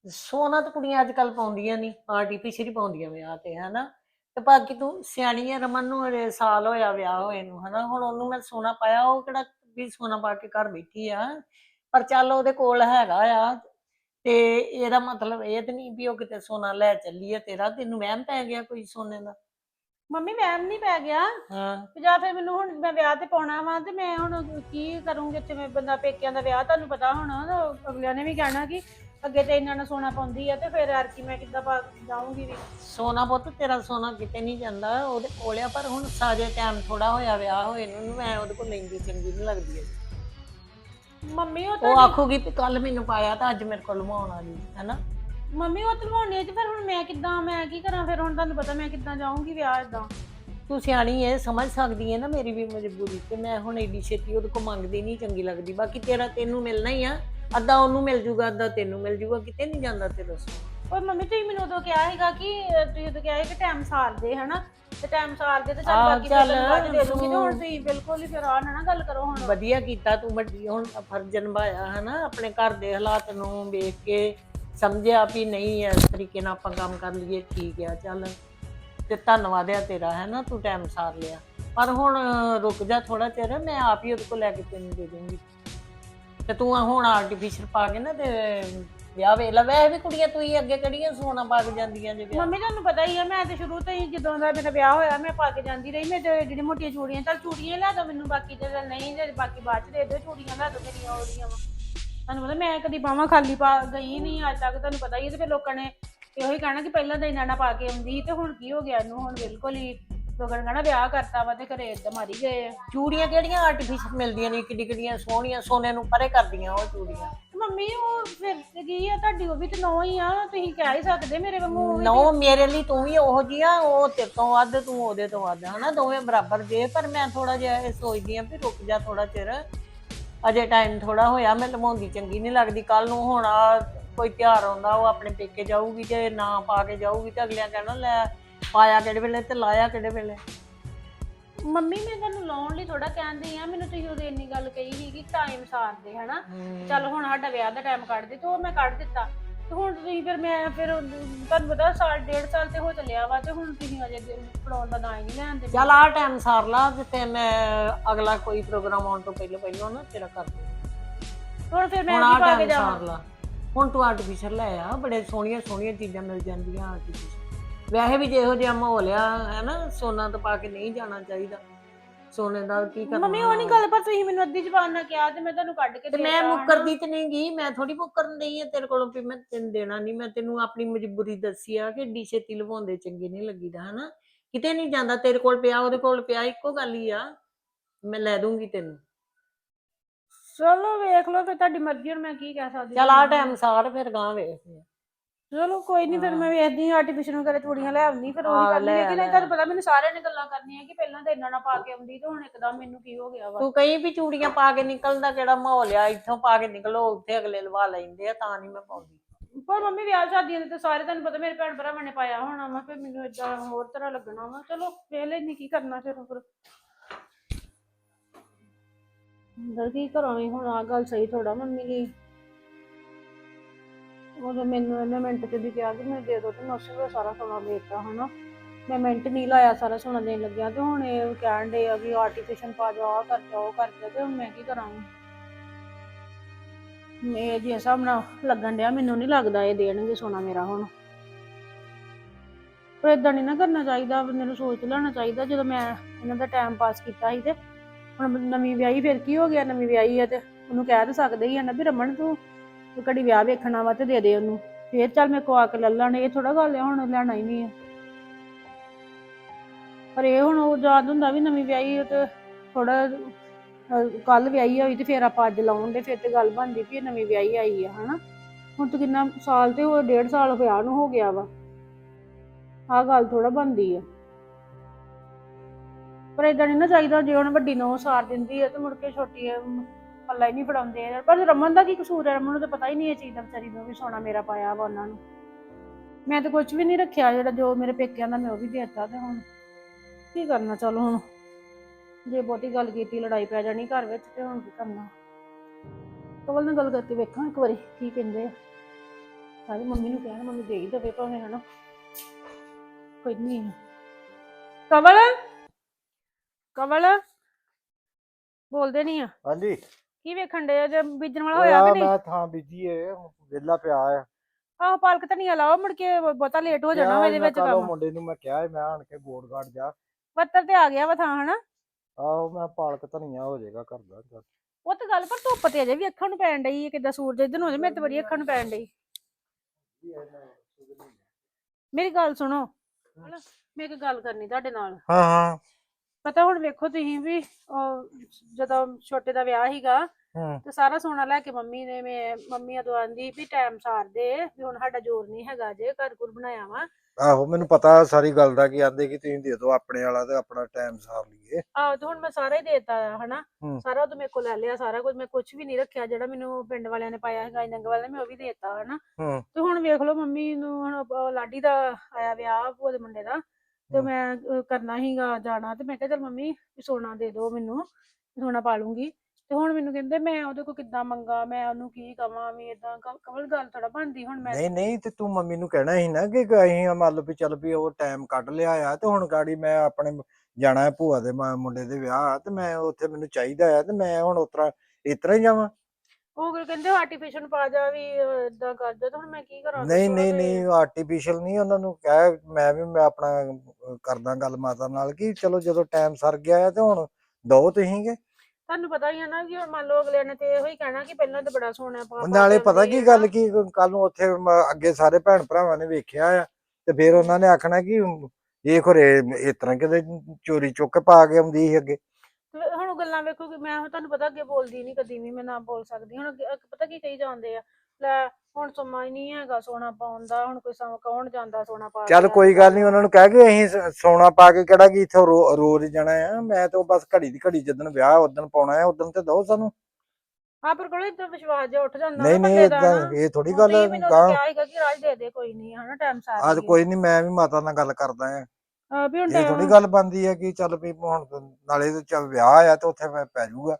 ਸੋਨਾ ਤਾਂ ਕੁੜੀਆਂ ਅੱਜ ਕੱਲ ਪਾਉਂਦੀਆਂ ਨਹੀਂ ਆਰਟੀਫੀਸ਼ੀਅਲ ਪਾਉਂਦੀਆਂ ਵਿਆਹ ਤੇ ਹਨਾ। ਤੇ ਬਾਕੀ ਤੂੰ ਸਿਆਣੀ ਹੈ ਰਮਨ ਨੂੰ ਹਜੇ ਸਾਲ ਹੋਇਆ ਵਿਆਹ ਹੋਏ ਨੂੰ ਹਨਾ। ਹੁਣ ਉਹਨੂੰ ਮੈਂ ਸੋਨਾ ਪਾਇਆ ਉਹ ਕਿਹੜਾ ਵੀ ਸੋਨਾ ਪਾ ਕੇ ਘਰ ਬੈਠੀ ਆ। ਪਰ ਚੱਲ ਉਹਦੇ ਕੋਲ ਹੈਗਾ ਆ ਤੇ ਇਹਦਾ ਮਤਲਬ ਇਹ ਤੇ ਨਹੀਂ ਵੀ ਉਹ ਕਿਤੇ ਸੋਨਾ ਲੈ ਚੱਲੀ ਆ ਤੇਰਾ ਤੈਨੂੰ ਵਹਿਮ ਪੈ ਗਿਆ ਕੋਈ ਸੋਨੇ ਦਾ। ਮੰਮੀ ਵਹਿਮ ਨਹੀਂ ਪੈ ਗਿਆ। ਹਾਂ। ਤੇ ਜਾਂ ਫਿਰ ਮੈਨੂੰ ਹੁਣ ਮੈਂ ਵਿਆਹ ਤੇ ਪਾਉਣਾ ਵਾ ਤੇ ਮੈਂ ਹੁਣ ਕੀ ਕਰੂੰਗੀ ਇੱਥੇ? ਮੈਂ ਬੰਦਾ ਪੇਕਿਆਂ ਦਾ ਵਿਆਹ ਤੁਹਾਨੂੰ ਪਤਾ ਹੋਣਾ ਅਗਲਿਆਂ ਨੇ ਵੀ ਕਹਿਣਾ ਕਿ ਅੱਗੇ ਤੇ ਇੰਨਾ ਨਾ ਸੋਨਾ ਪਾਉਂਦੀ ਆ ਤੇ ਫਿਰ ਯਾਰ ਕੀ ਮੈਂ ਕਿੱਦਾਂ ਪਾ ਜਾਊਂਗੀ ਵੀ? ਸੋਨਾ ਪੁੱਤ ਤੇਰਾ ਸੋਨਾ ਕਿਤੇ ਨਹੀਂ ਜਾਂਦਾ। ਉਹਦੇ ਕੋਲ ਆ ਪਰ ਹੁਣ ਸਾਜੇ ਟਾਈਮ ਥੋੜਾ ਹੋਇਆ ਵਿਆਹ ਹੋਏ ਨੂੰ ਮੈਂ ਉਹਦੇ ਕੋਲ ਲੈਂਦੀ ਚੰਗੀ ਨਹੀਂ ਲੱਗਦੀ ਹੈ ਮੰਮੀ ਉਹ ਉਹ ਤਾਂ ਆਖੂਗੀ ਵੀ ਕੱਲ ਮੈਨੂੰ ਪਾਇਆ ਤਾਂ ਅੱਜ ਮੇਰੇ ਕੋਲ ਲਵਾਉਣ ਵਾਲੀ ਹੈਨਾ? ਮੰਮੀ ਉਹ ਤਲਵਾਉਣੀ ਤੇ ਫਿਰ ਹੁਣ ਮੈਂ ਕਿੱਦਾਂ ਮੈਂ ਕੀ ਕਰਾਂ? ਫਿਰ ਹੁਣ ਤੁਹਾਨੂੰ ਪਤਾ ਮੈਂ ਕਿੱਦਾਂ ਜਾਊਂਗੀ ਵਿਆਹ ਇਦਾਂ ਤੂੰ ਸਿਆਣੀ ਇਹ ਸਮਝ ਸਕਦੀ ਹੈ ਨਾ ਮੇਰੀ ਵੀ ਮਜਬੂਰੀ ਤੇ ਮੈਂ ਹੁਣ ਏਡੀ ਛੇਤੀ ਉਹਦੇ ਕੋ ਮੰਗਦੀ ਨਹੀਂ ਚੰਗੀ ਲੱਗਦੀ। ਬਾਕੀ ਤੇਰਾ ਤੈਨੂੰ ਮਿਲਣਾ ਹੀ ਆ ਅੱਧਾ ਉਹਨੂੰ ਮਿਲ ਜੂਗਾ ਅੱਧਾ ਤੈਨੂੰ ਮਿਲ ਜੂਗਾ ਕਿਤੇ ਨਹੀਂ ਜਾਂਦਾ ਤੇਰਾ ਸੋਨਾ ਓਏ ਮੰਮੀ ਤੁਸੀਂ ਮੈਨੂੰ ਉਦੋਂ ਕਿਹਾ ਸੀਗਾ ਕਿ ਅਹ, ਤੁਸੀਂ ਉਦੋਂ ਕਿਹਾ ਸੀ ਕਿ ਟਾਈਮ ਸਾਰਦੇ ਹਨਾ? ਤੇ ਟਾਈਮ ਸਾਰਦੇ ਤੇ ਚੱਲ ਆਹ, ਬਾਕੀ ਚੱਲ, ਚੱਲ ਬਾਅਦ 'ਚ ਦੇ ਦੂੰਗੀ ਤੇ ਹੁਣ ਤੂੰ- ਤੁਸੀਂ ਬਿਲਕੁਲ ਹੀ ਫਿਰ ਆ ਨਾ ਨਾ ਗੱਲ ਕਰੋ ਹੁਣ। ਵਧੀਆ ਕੀਤਾ ਤੂੰ ਵੱਡੀ ਹੁਣ ਫਰਜ਼ ਨਿਭਾਇਆ ਹਨਾ? ਆਪਣੇ ਘਰ ਦੇ ਹਾਲਾਤ ਨੂੰ ਵੇਖ ਕੇ ਸਮਝਿਆ ਵੀ ਨਹੀਂ ਇਸ ਤਰੀਕੇ ਨਾਲ ਆਪਾਂ ਕੰਮ ਕਰ ਲਈਏ, ਠੀਕ ਆ, ਚੱਲ ਤੇ ਧੰਨਵਾਦ ਆ ਤੇਰਾ ਹੈ ਨਾ ਤੂੰ ਟਾਈਮ ਸਾਰ ਲਿਆ। ਪਰ ਹੁਣ ਰੁਕ ਜਾ ਥੋੜਾ ਚਿਰ, ਮੈਂ ਆਪ ਹੀ ਉਹਦੇ ਕੋਲ ਲੈ ਕੇ ਤੈਨੂੰ ਦੇ ਦੂੰਗੀ। ਤੇ ਤੂੰ ਆਹ ਹੁਣ ਆਰਟੀਫੀਸ਼ੀਅਲ ਪਾ ਕੇ ਨਾ ਤੇ ਵਿਆਹ ਵੇਖ ਲੈ, ਵੈਸੇ ਵੀ ਕੁੜੀਆਂ ਤੂੰ ਹੀ ਅੱਗੇ ਕਿਹੜੀਆਂ ਸੋਨਾ ਪਾ ਕੇ ਜਾਂਦੀਆਂ ਜੇ ਵਿਆਹ। ਮੰਮੀ, ਤੁਹਾਨੂੰ ਪਤਾ ਹੀ ਆ, ਮੈਂ ਤੇ ਸ਼ੁਰੂ ਤੋਂ ਹੀ ਜਦੋਂ ਦਾ ਮੇਰਾ ਵਿਆਹ ਹੋਇਆ, ਮੈਂ ਪਾ ਕੇ ਜਾਂਦੀ ਰਹੀ, ਮੈਂ ਤੇ ਜਿਹੜੀ ਮੋਟੀਆਂ ਚੂੜੀਆਂ, ਚੱਲ ਚੂੜੀਆਂ ਹੀ ਲੈ ਦੋ ਮੈਨੂੰ, ਬਾਕੀ ਤੇ ਨਹੀਂ ਤੇ ਬਾਕੀ ਬਾਅਦ ਚ ਦੇ ਦਿਓ, ਚੂੜੀਆਂ ਲੈ ਦੋ ਮੇਰੀਆਂ, ਉਹਦੀਆਂ ਵਾ। ਤੁਹਾਨੂੰ ਪਤਾ ਮੈਂ ਕਦੀ ਬਾਹਾਂ ਖਾਲੀ ਪਾ ਗਈ ਨਹੀਂ ਅੱਜ ਤੱਕ ਤੁਹਾਨੂੰ ਪਤਾ ਹੀ ਹੈ ਤੇ ਫਿਰ ਲੋਕਾਂ ਨੇ ਇਹੋ ਹੀ ਕਹਿਣਾ ਕਿ ਪਹਿਲਾਂ ਤਾਂ ਇੰਨਾ ਨਾ ਪਾ ਕੇ ਆਉਂਦੀ ਸੀ ਤੇ ਹੁਣ ਕੀ ਹੋ ਗਿਆ ਇਹਨੂੰ? ਹੁਣ ਬਿਲਕੁਲ ਹੀ ਲੋਕਾਂ ਨੇ ਕਹਿਣਾ ਵਿਆਹ ਕਰਤਾ ਵਾ ਤੇ ਘਰੇ ਏਦਾਂ ਮਾਰੀ ਗਏ ਆ। ਚੂੜੀਆਂ ਕਿਹੜੀਆਂ ਆਰਟੀਫੀਸ਼ੀਅਲ ਮਿਲਦੀਆਂ ਨੇ ਕਿੱਡੀ ਕਿੱਡੀਆਂ ਸੋਹਣੀਆਂ ਸੋਨੇ ਨੂੰ ਪਰੇ ਕਰਦੀਆਂ ਉਹ ਚੂੜੀਆਂ। ਮੰਮੀ ਉਹ ਫਿਰ ਤੇ ਕੀ ਆ ਤੁਹਾਡੀ ਉਹ ਵੀ ਤੇ ਨੌ ਹੀ ਆ ਤੁਸੀਂ ਕਹਿ ਹੀ ਸਕਦੇ ਮੇਰੇ ਵਾਂਗੂ ਉਹ ਨੋ ਮੇਰੇ ਲਈ ਤੂੰ ਵੀ ਉਹੋ ਜਿਹੀ ਆ ਉਹ ਤੇਰੇ ਤੋਂ ਵੱਧ ਤੂੰ ਉਹਦੇ ਤੋਂ ਵੱਧ ਹਨਾ? ਦੋਵੇਂ ਬਰਾਬਰ ਜੇ ਪਰ ਮੈਂ ਥੋੜਾ ਜਿਹਾ ਇਹ ਸੋਚਦੀ ਆ ਵੀ ਰੁਕ ਜਾ ਥੋੜਾ ਚਿਰ। ਅਜੇ ਟਾਈਮ ਥੋੜਾ ਹੋਇਆ ਮੈਂ ਲਵਾਉਂਦੀ ਚੰਗੀ ਨਹੀਂ ਲੱਗਦੀ। ਕੱਲ ਨੂੰ ਹੁਣ ਆਹ ਕੋਈ ਤਿਉਹਾਰ ਆਉਂਦਾ ਉਹ ਆਪਣੇ ਪੇਕੇ ਜਾਊਗੀ ਤੇ ਨਾ ਪਾ ਕੇ ਜਾਊਗੀ ਤੇ ਅਗਲਿਆਂ ਕਹਿਣਾ ਲੈ ਪਾਇਆ ਕਿਹੜੇ ਵੇਲੇ ਤੇ ਲਾਇਆ ਕਿਹੜੇ ਵੇਲੇ? ਮੰਮੀ ਮੈਂ ਤੁਹਾਨੂੰ ਲਾਉਣ ਲਈ ਥੋੜਾ ਕਹਿੰਦੀ ਆ ਮੈਨੂੰ ਤੁਸੀਂ ਉਹਦੇ ਇੰਨੀ ਗੱਲ ਕਹੀ ਸੀ ਕਿ ਟਾਈਮ ਸਾਰਦੇ ਹਨਾ? ਚੱਲ ਹੁਣ ਸਾਡਾ ਵਿਆਹ ਦਾ ਟਾਈਮ ਕੱਢ ਦੇ ਤੇ ਉਹ ਮੈਂ ਕੱਢ ਦਿੱਤਾ। ਤੇ ਹੁਣ ਤੁਸੀਂ ਫਿਰ ਮੈਂ ਫਿਰ ਤੁਹਾਨੂੰ ਪਤਾ ਸਾਲ ਡੇਢ ਸਾਲ ਤੇ ਹੋ ਚੱਲਿਆ ਵਾ ਤੇ ਹੁਣ ਤੁਸੀਂ ਅਜੇ ਪੜਾਉਣ ਦਾ ਨਾਂ ਹੀ ਨਹੀਂ ਲੈਂਦੇ ਚੱਲ ਆ ਟਾਈਮ ਸਾਰ ਲਾ ਤੇ ਮੈਂ ਅਗਲਾ ਕੋਈ ਪ੍ਰੋਗਰਾਮ ਆਉਣ ਤੋਂ ਪਹਿਲਾਂ ਪਹਿਲਾਂ ਨਾ ਤੇਰਾ ਕਰ ਦੂੰ ਹੁਣ ਫਿਰ ਮੈਂ ਹੁਣ ਕੀ ਪਾ ਜਾਵਾਂ। ਹੁਣ ਤੂੰ ਆਰਟੀਫੀਸ਼ੀਅਲ ਲੈ ਆ ਬੜੇ ਸੋਹਣੀਆਂ ਸੋਹਣੀਆਂ ਚੀਜ਼ਾਂ ਮਿਲ ਜਾਂਦੀਆਂ ਆਰਟੀਫੀਸ਼ੀਅਲ ਵੈਸੇ ਵੀ ਜਿਹੋ ਜਿਹਾ ਮਾਹੌਲ ਆ ਹੈ ਨਾ? ਸੋਨਾ ਤਾਂ ਪਾ ਕੇ ਨਹੀਂ ਜਾਣਾ ਚਾਹੀਦਾ। ਸੋਨੇ ਦਾ ਕੀ ਕਰਨਾ? ਮੰਮੀ ਉਹ ਨਹੀਂ ਗੱਲ ਪਰ ਤੁਸੀਂ ਮੈਨੂੰ ਅੱਧੀ ਜ਼ਬਾਨ ਨਾਲ ਕਿਹਾ ਤੇ ਮੈਂ ਤੁਹਾਨੂੰ ਕੱਢ ਕੇ ਤੇ ਦੇ ਮੈਂ ਮੁੱਕਰਦੀ ਤੇ ਨਹੀਂ ਗਈ ਮੈਂ ਥੋੜੀ ਮੁੱਕਰਨ ਡਈ ਆ ਤੇਰੇ ਕੋਲੋਂ ਵੀ ਮੈਂ ਤੈਨੂੰ ਦੇਣਾ ਨਹੀਂ ਮੈਂ ਤੈਨੂੰ ਆਪਣੀ ਮਜਬੂਰੀ ਦੱਸੀ ਆ ਕਿ ਡੀ ਛੇਤੀ ਲਵਾਉਂਦੇ ਚੰਗੇ ਨਹੀਂ ਲੱਗੀਦਾ ਹਨਾ? ਕਿਤੇ ਨਹੀਂ ਜਾਂਦਾ ਤੇਰੇ ਕੋਲ ਪਿਆ ਉਹਦੇ ਕੋਲ ਪਿਆ ਇੱਕੋ ਗੱਲ ਹੀ ਆ। ਮੈਂ ਲੈ ਦੂੰਗੀ ਤੈਨੂੰ। ਚਲੋ ਵੇਖ ਲਓ ਫਿਰ ਤੁਹਾਡੀ ਮਰਜ਼ੀ ਹੁਣ ਮੈਂ ਕੀ ਕਹਿ ਸਕਦੀ ਚੱਲ ਆ। ਟਾਈਮ ਸਾਰ ਫਿਰ ਗਾਂ ਵੇਖਦੇ ਆ। ਚਲੋ ਕੋਈ ਨਹੀਂ ਫਿਰ ਮੈਂ ਵੇਖਦੀ ਹਾਂ ਆਰਟੀਫੀਸ਼ਲ ਵਗੈਰਾ ਚੂੜੀਆਂ ਲੈ ਆਉਂਦੀ ਫਿਰ ਉਹੀ ਹਾਂ, ਕਰਨੀ ਲੈ ਹੈ ਕਿ ਲੈ। ਨਹੀਂ ਤੁਹਾਨੂੰ ਪਤਾ ਮੈਨੂੰ ਸਾਰਿਆਂ ਨੇ ਗੱਲਾਂ ਕਰਨੀਆਂ ਕਿ ਪਹਿਲਾਂ ਤਾਂ ਇੰਨਾ ਨਾ ਪਾ ਕੇ ਆਉਂਦੀ ਤੇ ਹੁਣ ਇੱਕਦਮ ਮੈਨੂੰ ਕੀ ਹੋ ਗਿਆ ਵਾ। ਤੂੰ ਕਹੀਂ ਵੀ ਚੂੜੀਆਂ ਪਾ ਕੇ ਨਿਕਲਦਾ ਕਿਹੜਾ ਮਾਹੌਲ ਆ ਇੱਥੋਂ ਪਾ ਕੇ ਨਿਕਲੋ ਉੱਥੇ ਅਗਲੇ ਲਵਾ ਲੈਂਦੇ ਆ ਤਾਂ ਨਹੀਂ ਮੈਂ ਪਾਉਂਦੀ। ਪਰ ਮੰਮੀ ਵਿਆਹ ਸ਼ਾਦੀਆਂ ਦੇ ਤੇ ਸਾਰੇ ਤੁਹਾਨੂੰ ਪਤਾ ਮੇਰੇ ਭੈਣ ਭਰਾਵਾਂ ਨੇ ਪਾਇਆ ਹੋਣਾ ਵਾ ਫਿਰ ਮੈਨੂੰ ਇਦਾਂ ਹੋਰ ਤਰ੍ਹਾਂ ਲੱਗਣਾ ਵਾ। ਚਲੋ ਵੇਖ ਲੈਣੀ ਕੀ ਕਰਨਾ ਫਿਰ ਫਿਰ। ਅੰਦਰ ਕੀ ਕਰਾਂਗੇ ਹੁਣ ਆ ਗੱਲ ਸਹੀ ਥੋੜਾ ਮੰਮੀ ਲਈ ਉਦੋਂ ਮੈਨੂੰ ਇਹਨੇ ਮਿੰਟ ਚ ਵੀ ਕਿਹਾ ਕਿ ਮੈਂ ਦੇ ਦੋ ਤੇ ਮੈਂ ਉਸੇ ਵੇਲੇ ਸਾਰਾ ਸੋਨਾ ਦੇ ਦਿੱਤਾ ਹਨਾ। ਮੈਂ ਮਿੰਟ ਨਹੀਂ ਲਾਇਆ ਸਾਰਾ ਸੋਨਾ ਦੇਣ ਲੱਗਿਆ ਤੇ ਹੁਣ ਇਹ ਕਹਿਣ ਦੇ ਆ ਵੀ ਆਰਟੀਫੀਸ਼ਲ ਪਾ ਜਾ ਆ ਕਰ ਜਾ ਉਹ ਕਰ ਜਾ ਤੇ ਹੁਣ ਮੈਂ ਕੀ ਕਰਾਂਗੀ ਮੈਂ ਜੇ ਹਿਸਾਬ ਨਾਲ ਲੱਗਣ ਡਿਆ, ਮੈਨੂੰ ਨਹੀਂ ਲੱਗਦਾ ਇਹ ਦੇਣਗੇ ਸੋਨਾ ਮੇਰਾ ਹੁਣ। ਪਰ ਇਦਾਂ ਨਹੀਂ ਨਾ ਕਰਨਾ ਚਾਹੀਦਾ, ਮੈਨੂੰ ਸੋਚ ਲੈਣਾ ਚਾਹੀਦਾ, ਜਦੋਂ ਮੈਂ ਇਹਨਾਂ ਦਾ ਟਾਈਮ ਪਾਸ ਕੀਤਾ ਸੀ ਤੇ ਹੁਣ ਨਵੀਂ ਵਿਆਹੀ ਫਿਰ ਕੀ ਹੋ ਗਿਆ, ਨਵੀਂ ਵਿਆਹੀ ਹੈ ਤੇ ਉਹਨੂੰ ਕਹਿ ਤਾਂ ਸਕਦੇ ਹੀ ਆ ਨਾ ਵੀ ਰਮਨ ਤੂੰ ਤੂੰ ਘੜੀ ਵਿਆਹ ਵੇਖਣਾ ਵਾ ਤੇ ਦੇ ਦੇ ਉਹਨੂੰ। ਫੇਰ ਚੱਲ ਮੇਰੇ ਕੋ ਆ ਕੇ ਲੈ ਲੈਣ ਇਹ ਥੋੜਾ ਗੱਲ ਆ ਹੁਣ ਲੈਣਾ ਹੀ ਨਹੀਂ ਆ। ਪਰ ਇਹ ਹੁਣ ਉਹ ਯਾਦ ਹੁੰਦਾ ਵੀ ਨਵੀਂ ਵਿਆਹੀ ਆ ਤੇ ਥੋੜਾ ਕੱਲ ਵਿਆਹੀ ਹੋਈ ਤੇ ਫੇਰ ਆਪਾਂ ਅੱਜ ਲਾਉਣ ਦੇ ਫਿਰ ਤੇ ਗੱਲ ਬਣਦੀ ਵੀ ਇਹ ਨਵੀਂ ਵਿਆਹੀ ਆਈ ਆ ਹਨਾ? ਹੁਣ ਤੂੰ ਕਿੰਨਾ ਸਾਲ ਤੇ ਉਹ ਡੇਢ ਸਾਲ ਵਿਆਹ ਨੂੰ ਹੋ ਗਿਆ ਵਾ। ਆਹ ਗੱਲ ਥੋੜਾ ਬਣਦੀ ਆ। ਪਰ ਇਦਾਂ ਨਹੀਂ ਨਾ ਚਾਹੀਦਾ ਜੇ ਹੁਣ ਵੱਡੀ ਨੂੰ ਸਾਰ ਦਿੰਦੀ ਆ ਤੇ ਮੁੜ ਕੇ ਛੋਟੀ ਆ, ਪੱਲਾ ਹੀ ਨਹੀਂ ਫੜਾਉਂਦੇ। ਆ ਪਰ ਰਮਨ ਦਾ ਕੀ ਕਸੂਰ ਹੈ? ਰਮਨ ਨੂੰ ਤਾਂ ਪਤਾ ਹੀ ਨਹੀਂ ਇਹ ਚੀਜ਼ ਦਾ ਵਿਚਾਰੀ ਨੂੰ ਵੀ ਸੋਨਾ ਮੇਰਾ ਪਾਇਆ ਵਾ ਉਹਨਾਂ ਨੂੰ। ਮੈਂ ਤਾਂ ਕੁਝ ਵੀ ਨਹੀਂ ਰੱਖਿਆ, ਜਿਹੜਾ ਜੋ ਮੇਰੇ ਪੇਕਿਆਂ ਦਾ ਮੈਂ ਉਹ ਵੀ ਦੇ ਤੇ ਹੁਣ ਕੀ ਕਰਨਾ? ਚਲ ਹੁਣ ਜੇ ਬਹੁਤੀ ਗੱਲ ਕੀਤੀ, ਲੜਾਈ ਪੈ ਜਾਣੀ ਘਰ ਵਿੱਚ ਤੇ ਹੁਣ ਕੀ ਕਰਨਾ? ਕਵਲ ਨਾਲ ਗੱਲ ਕਰਕੇ ਵੇਖਾਂ ਇੱਕ ਵਾਰੀ ਕੀ ਕਹਿੰਦੇ ਆ। ਸਾਰੇ ਮੰਮੀ ਨੂੰ ਕਹਿਣ, ਮੰਮੀ ਦੇ ਹੀ ਦੇਵੇ ਭਾਵੇਂ, ਹਨਾ? ਕੋਈ ਨਹੀਂ ਕਵਲ? ਕਵਲ? ਬੋਲਦੇ ਨਹੀਂ ਆ? ਹਾਂਜੀ। ਕੀ ਵੇਖਣ ਦੇ ਜੇ ਬੀਜਣ ਵਾਲਾ ਹੋਇਆ ਕਿ ਨਹੀਂ? ਮੈਂ ਥਾਂ ਬੀਜੀ ਏ ਵਿਹਲਾ ਪਿਆ ਆ। ਆਹੋ ਪਾਲਕ ਧਨੀਆ ਲਾਓ ਮੁੜ ਕੇ ਬਹੁਤਾ ਲੇਟ ਹੋ ਜਾਣਾ ਇਹਦੇ ਵਿੱਚ ਕੱਲ ਕੰਮ। ਮੁੰਡੇ ਨੂੰ ਮੈਂ ਕਿਹਾ ਸੀ, ਮੈਂ ਆਣ ਕੇ ਗੋੜ ਗਾੜ ਜਾ। ਪੱਤਰ ਤੇ ਆ ਗਿਆ ਵਾ ਥਾਂ ਹਨਾ? ਆਹੋ ਮੈਂ ਪਾਲਕ ਧਨੀਆ ਹੋ ਜਾਏਗਾ ਘਰ ਦਾ ਚੱਲ। ਉਹ ਤਾਂ ਗੱਲ ਪਰ ਧੁੱਪ ਤੇ ਅਜੇ ਵੀ ਅੱਖਾਂ ਨੂੰ ਪੈਣ ਡਈ ਹੈ ਕਿਦਾਂ ਸੂਰਜ ਇਧਰ ਨੂੰ ਹੋ ਜਾਏ ਮੇਰੇ ਤੇ ਬੜੀ ਅੱਖਾਂ ਨੂੰ ਪੈਣ ਡਈ। ਮੇਰੀ ਗੱਲ ਸੁਣੋ ਹਨਾ, ਮੈਂ ਇੱਕ ਗੱਲ ਕਰਨੀ ਤੁਹਾਡੇ ਨਾਲ। ਹਾਂ ਹਾਂ। ਪਤਾ ਹੁਣ ਵੇਖੋ ਤੁਸੀਂ ਵੀ ਉਹ ਜਦੋਂ ਛੋਟੇ ਦਾ ਵਿਆਹ ਸੀਗਾ ਹੂੰ। ਤੇ ਸਾਰਾ ਸੋਨਾ ਲੈ ਕੇ ਮੰਮੀ ਨੇ ਮੈਂ ਮੰਮੀ ਉਦੋਂ ਆਂਦੀ ਵੀ ਟਾਈਮ ਸਾਰ ਦੇ ਵੀ ਹੁਣ ਸਾਡਾ ਜ਼ੋਰ ਨਹੀਂ ਹੈਗਾ ਜੇ ਘਰ ਘੁਰ ਬਣਾਇਆ ਵਾ। ਆਹੋ ਮੈਨੂੰ ਪਤਾ ਸਾਰੀ ਗੱਲ ਦਾ ਕੀ ਆਂਦੇ ਕਿ ਤੁਸੀਂ ਦੇ ਦਿਓ ਆਪਣੇ ਵਾਲਾ ਤੇ ਆਪਣਾ ਟਾਈਮ ਸਾਰ ਲਈਏ। ਆਹ ਤੇ ਹੁਣ ਮੈਂ ਸਾਰਾ ਹੀ ਦੇਤਾ ਆ ਹਨਾ? ਹੂੰ। ਸਾਰਾ ਉਹ ਮੇਰੇ ਕੋਲ ਲੈ ਲਿਆ ਸਾਰਾ ਕੁਝ ਮੈਂ ਕੁਝ ਵੀ ਨਹੀਂ ਰੱਖਿਆ ਜਿਹੜਾ ਮੈਨੂੰ ਪਿੰਡ ਵਾਲਿਆਂ ਨੇ ਪਾਇਆ ਹੈਗਾ ਨੰਗ ਵਾਲਿਆਂ ਨੇ ਮੈਂ ਉਹ ਵੀ ਦੇਤਾ ਹਨਾ? ਹੂੰ। ਤੇ ਹੁਣ ਵੇਖ ਲਓ ਮੰਮੀ ਨੂੰ ਹੁਣ ਉਹ ਲਾਡੀ ਦਾ ਆਇਆ ਵਿਆਹ ਭੂਆ ਦੇ ਮੁੰਡੇ ਦਾ। ਤੇ। ਮੈਂ ਅਹ, ਕਰਨਾ ਹੀਗਾ ਜਾਣਾ ਤੇ ਮੈਂ ਕਿਹਾ ਚਲ ਮੰਮੀ ਵੀ ਸੋਨਾ ਦੇ ਦਿਓ ਮੈਨੂੰ ਸੋਨਾ ਪਾ ਲੂੰਗੀ ਤੇ ਹੁਣ ਮੈਨੂੰ ਕਹਿੰਦੇ ਮੈਂ ਉਹਦੇ ਕੋਲ ਕਿੱਦਾਂ ਮੰਗਾ ਮੈਂ ਉਹਨੂੰ ਕੀ ਕਵਾਂ ਵੀ ਇਦਾਂ ਕਵਲ ਗੱਲ ਥੋੜਾ ਬਣਦੀ ਹੁਣ ਮੈਂ। ਨਹੀਂ ਨਹੀਂ ਤੇ ਤੂੰ ਮੰਮੀ ਨੂੰ ਕਹਿਣਾ ਸੀ ਨਾ ਕਿ ਅਸੀਂ ਮੰਨ ਲਓ ਵੀ ਚੱਲ ਵੀ ਉਹ ਟਾਈਮ ਕੱਢ ਲਿਆ ਆ ਤੇ ਹੁਣ ਗਾੜੀ ਮੈਂ ਆਪਣੇ ਜਾਣਾ ਹੈ ਭੂਆ ਦੇ ਮ- ਮੁੰਡੇ ਦੇ ਵਿਆਹ ਆ ਤੇ ਮੈਂ ਉੱਥੇ ਮੈਨੂੰ ਚਾਹੀਦਾ ਆ ਤੇ ਮੈਂ ਹੁਣ ਉਤਰਾ ਇਤਰਾ ਹੀ ਜਾਵਾਂ। ਉਹ ਕਹਿੰਦੇ ਆਰਟੀਫੀਸ਼ਲ ਪਾ ਜਾ ਵੀ ਇਦਾਂ ਕਰ ਜਾ ਤੇ ਹੁਣ ਮੈਂ ਕੀ ਕਰਾਂ ਨਹੀਂ ਨਹੀਂ ਨਹੀਂ ਆਰਟੀਫੀਸ਼ੀਅਲ ਨਹੀਂ ਉਹਨਾਂ ਨੂੰ ਕਹਿ ਮੈਂ ਵੀ ਮੈਂ ਆਪਣਾ ਕਰਦਾ ਗੱਲ ਮਾਤਾ ਨਾਲ ਕਿ ਚਲੋ ਜਦੋਂ ਟਾਈਮ ਸਰ ਗਿਆ ਆ ਤੇ ਹੁਣ ਦੋ ਤੁਸੀਂਗੇ ਤੁਹਾਨੂੰ ਪਤਾ ਹੀ ਹੈ ਨਾ ਕਿ ਮੰਨ ਲਓ ਅਗਲੇ ਨੇ ਤੇ ਇਹੋ ਹੀ ਕਹਿਣਾ ਕਿ ਪਹਿਲਾਂ ਤਾਂ ਬੜਾ ਸੋਹਣਾ ਪਾ ਨਾਲੇ ਪਤਾ ਕੀ ਗੱਲ। ਕੀ ਕੱਲ ਨੂੰ ਉੱਥੇ ਅੱਗੇ ਸਾਰੇ ਭੈਣ ਭਰਾਵਾਂ ਨੇ ਵੇਖਿਆ ਆ ਤੇ ਫਿਰ ਉਹਨਾਂ ਨੇ ਆਖਣਾ ਕਿ ਇਹ ਖਰੇ ਇਸ ਤਰ੍ਹਾਂ ਕਿਤੇ ਚੋਰੀ ਚੁੱਕ ਪਾ ਕੇ ਆਉਂਦੀ ਸੀ ਅੱਗੇ। ਤੇ ਹੁਣ ਉਹ ਗੱਲਾਂ ਵੇਖੋ ਕਿ ਮੈਂ ਹੁਣ ਤੁਹਾਨੂੰ ਪਤਾ ਅੱਗੇ ਬੋਲਦੀ ਨਹੀਂ ਕਦੀ ਵੀ ਮੈਂ ਨਾ ਬੋਲ ਸਕਦੀ। ਹੁਣ ਅੱਗੇ ਅੱਗੇ ਪਤਾ ਕੀ ਕਹੀ ਜਾਂਦੇ ਆ ਲੈ ਹੁਣ ਸਮਾਂ ਹੀ ਨਹੀਂ ਹੈਗਾ ਸੋਨਾ ਪਾਉਣ ਦਾ ਹੁਣ ਕੋਈ ਸਮਾਂ ਕੌਣ ਜਾਂਦਾ ਸੋਨਾ ਪਾ ਚੱਲ ਕੇ ਕੋਈ ਗੱਲ ਨਹੀਂ ਉਹਨਾਂ ਨੂੰ ਕਹਿ ਕੇ ਅਸੀਂ ਸ- ਸੋਨਾ ਪਾ ਕੇ ਕਿਹੜਾ ਕਿ ਇੱਥੋਂ ਰੋਜ਼ ਜਾਣਾ ਆ ਮੈਂ ਤਾਂ ਬਸ ਘੜੀ ਦੀ ਘੜੀ ਜਦੋਂ ਵਿਆਹ ਉਦੋਂ ਪਾਉਣਾ ਆ ਉਦੋਂ ਤੇ ਦੋ ਸਾਨੂੰ। ਹਾਂ ਪਰ ਕੋਲ ਇਦਾਂ ਵਿਸ਼ਵਾਸ ਜਿਹਾ ਉੱਠ ਜਾਂਦਾ ਨਹੀਂ ਨਾ ਨਹੀਂ ਇਦਾਂ ਨਾ। ਇਹ ਥੋੜੀ ਗੱਲ ਤੁਸੀਂ ਮੈਨੂੰ ਗਾਂ ਕਿਹਾ ਸੀਗਾ ਕਿ ਰਾਜ ਦੇ ਦੇ ਕੋਈ ਨਹੀਂ ਹਨਾ ਟਾਈਮ ਸਾਰ ਅੱਜ ਕੋਈ ਨਹੀਂ ਮੈਂ ਵੀ ਮਾਤਾ ਨਾਲ ਗੱਲ ਕਰਦਾ ਆ। ਆ ਵੀ ਹੁਣ ਇਹ time- ਥੋੜੀ ਗੱਲ ਬੰਦੀ ਹੈ ਕਿ ਚੱਲ ਵੀ ਹੁਣ ਤਾਂ ਨਾਲੇ ਤੇ ਚੱਲ ਵਿਆਹ ਆ ਤੇ ਉੱਥੇ ਮੈਂ ਪੈ ਜਾਊਗਾ।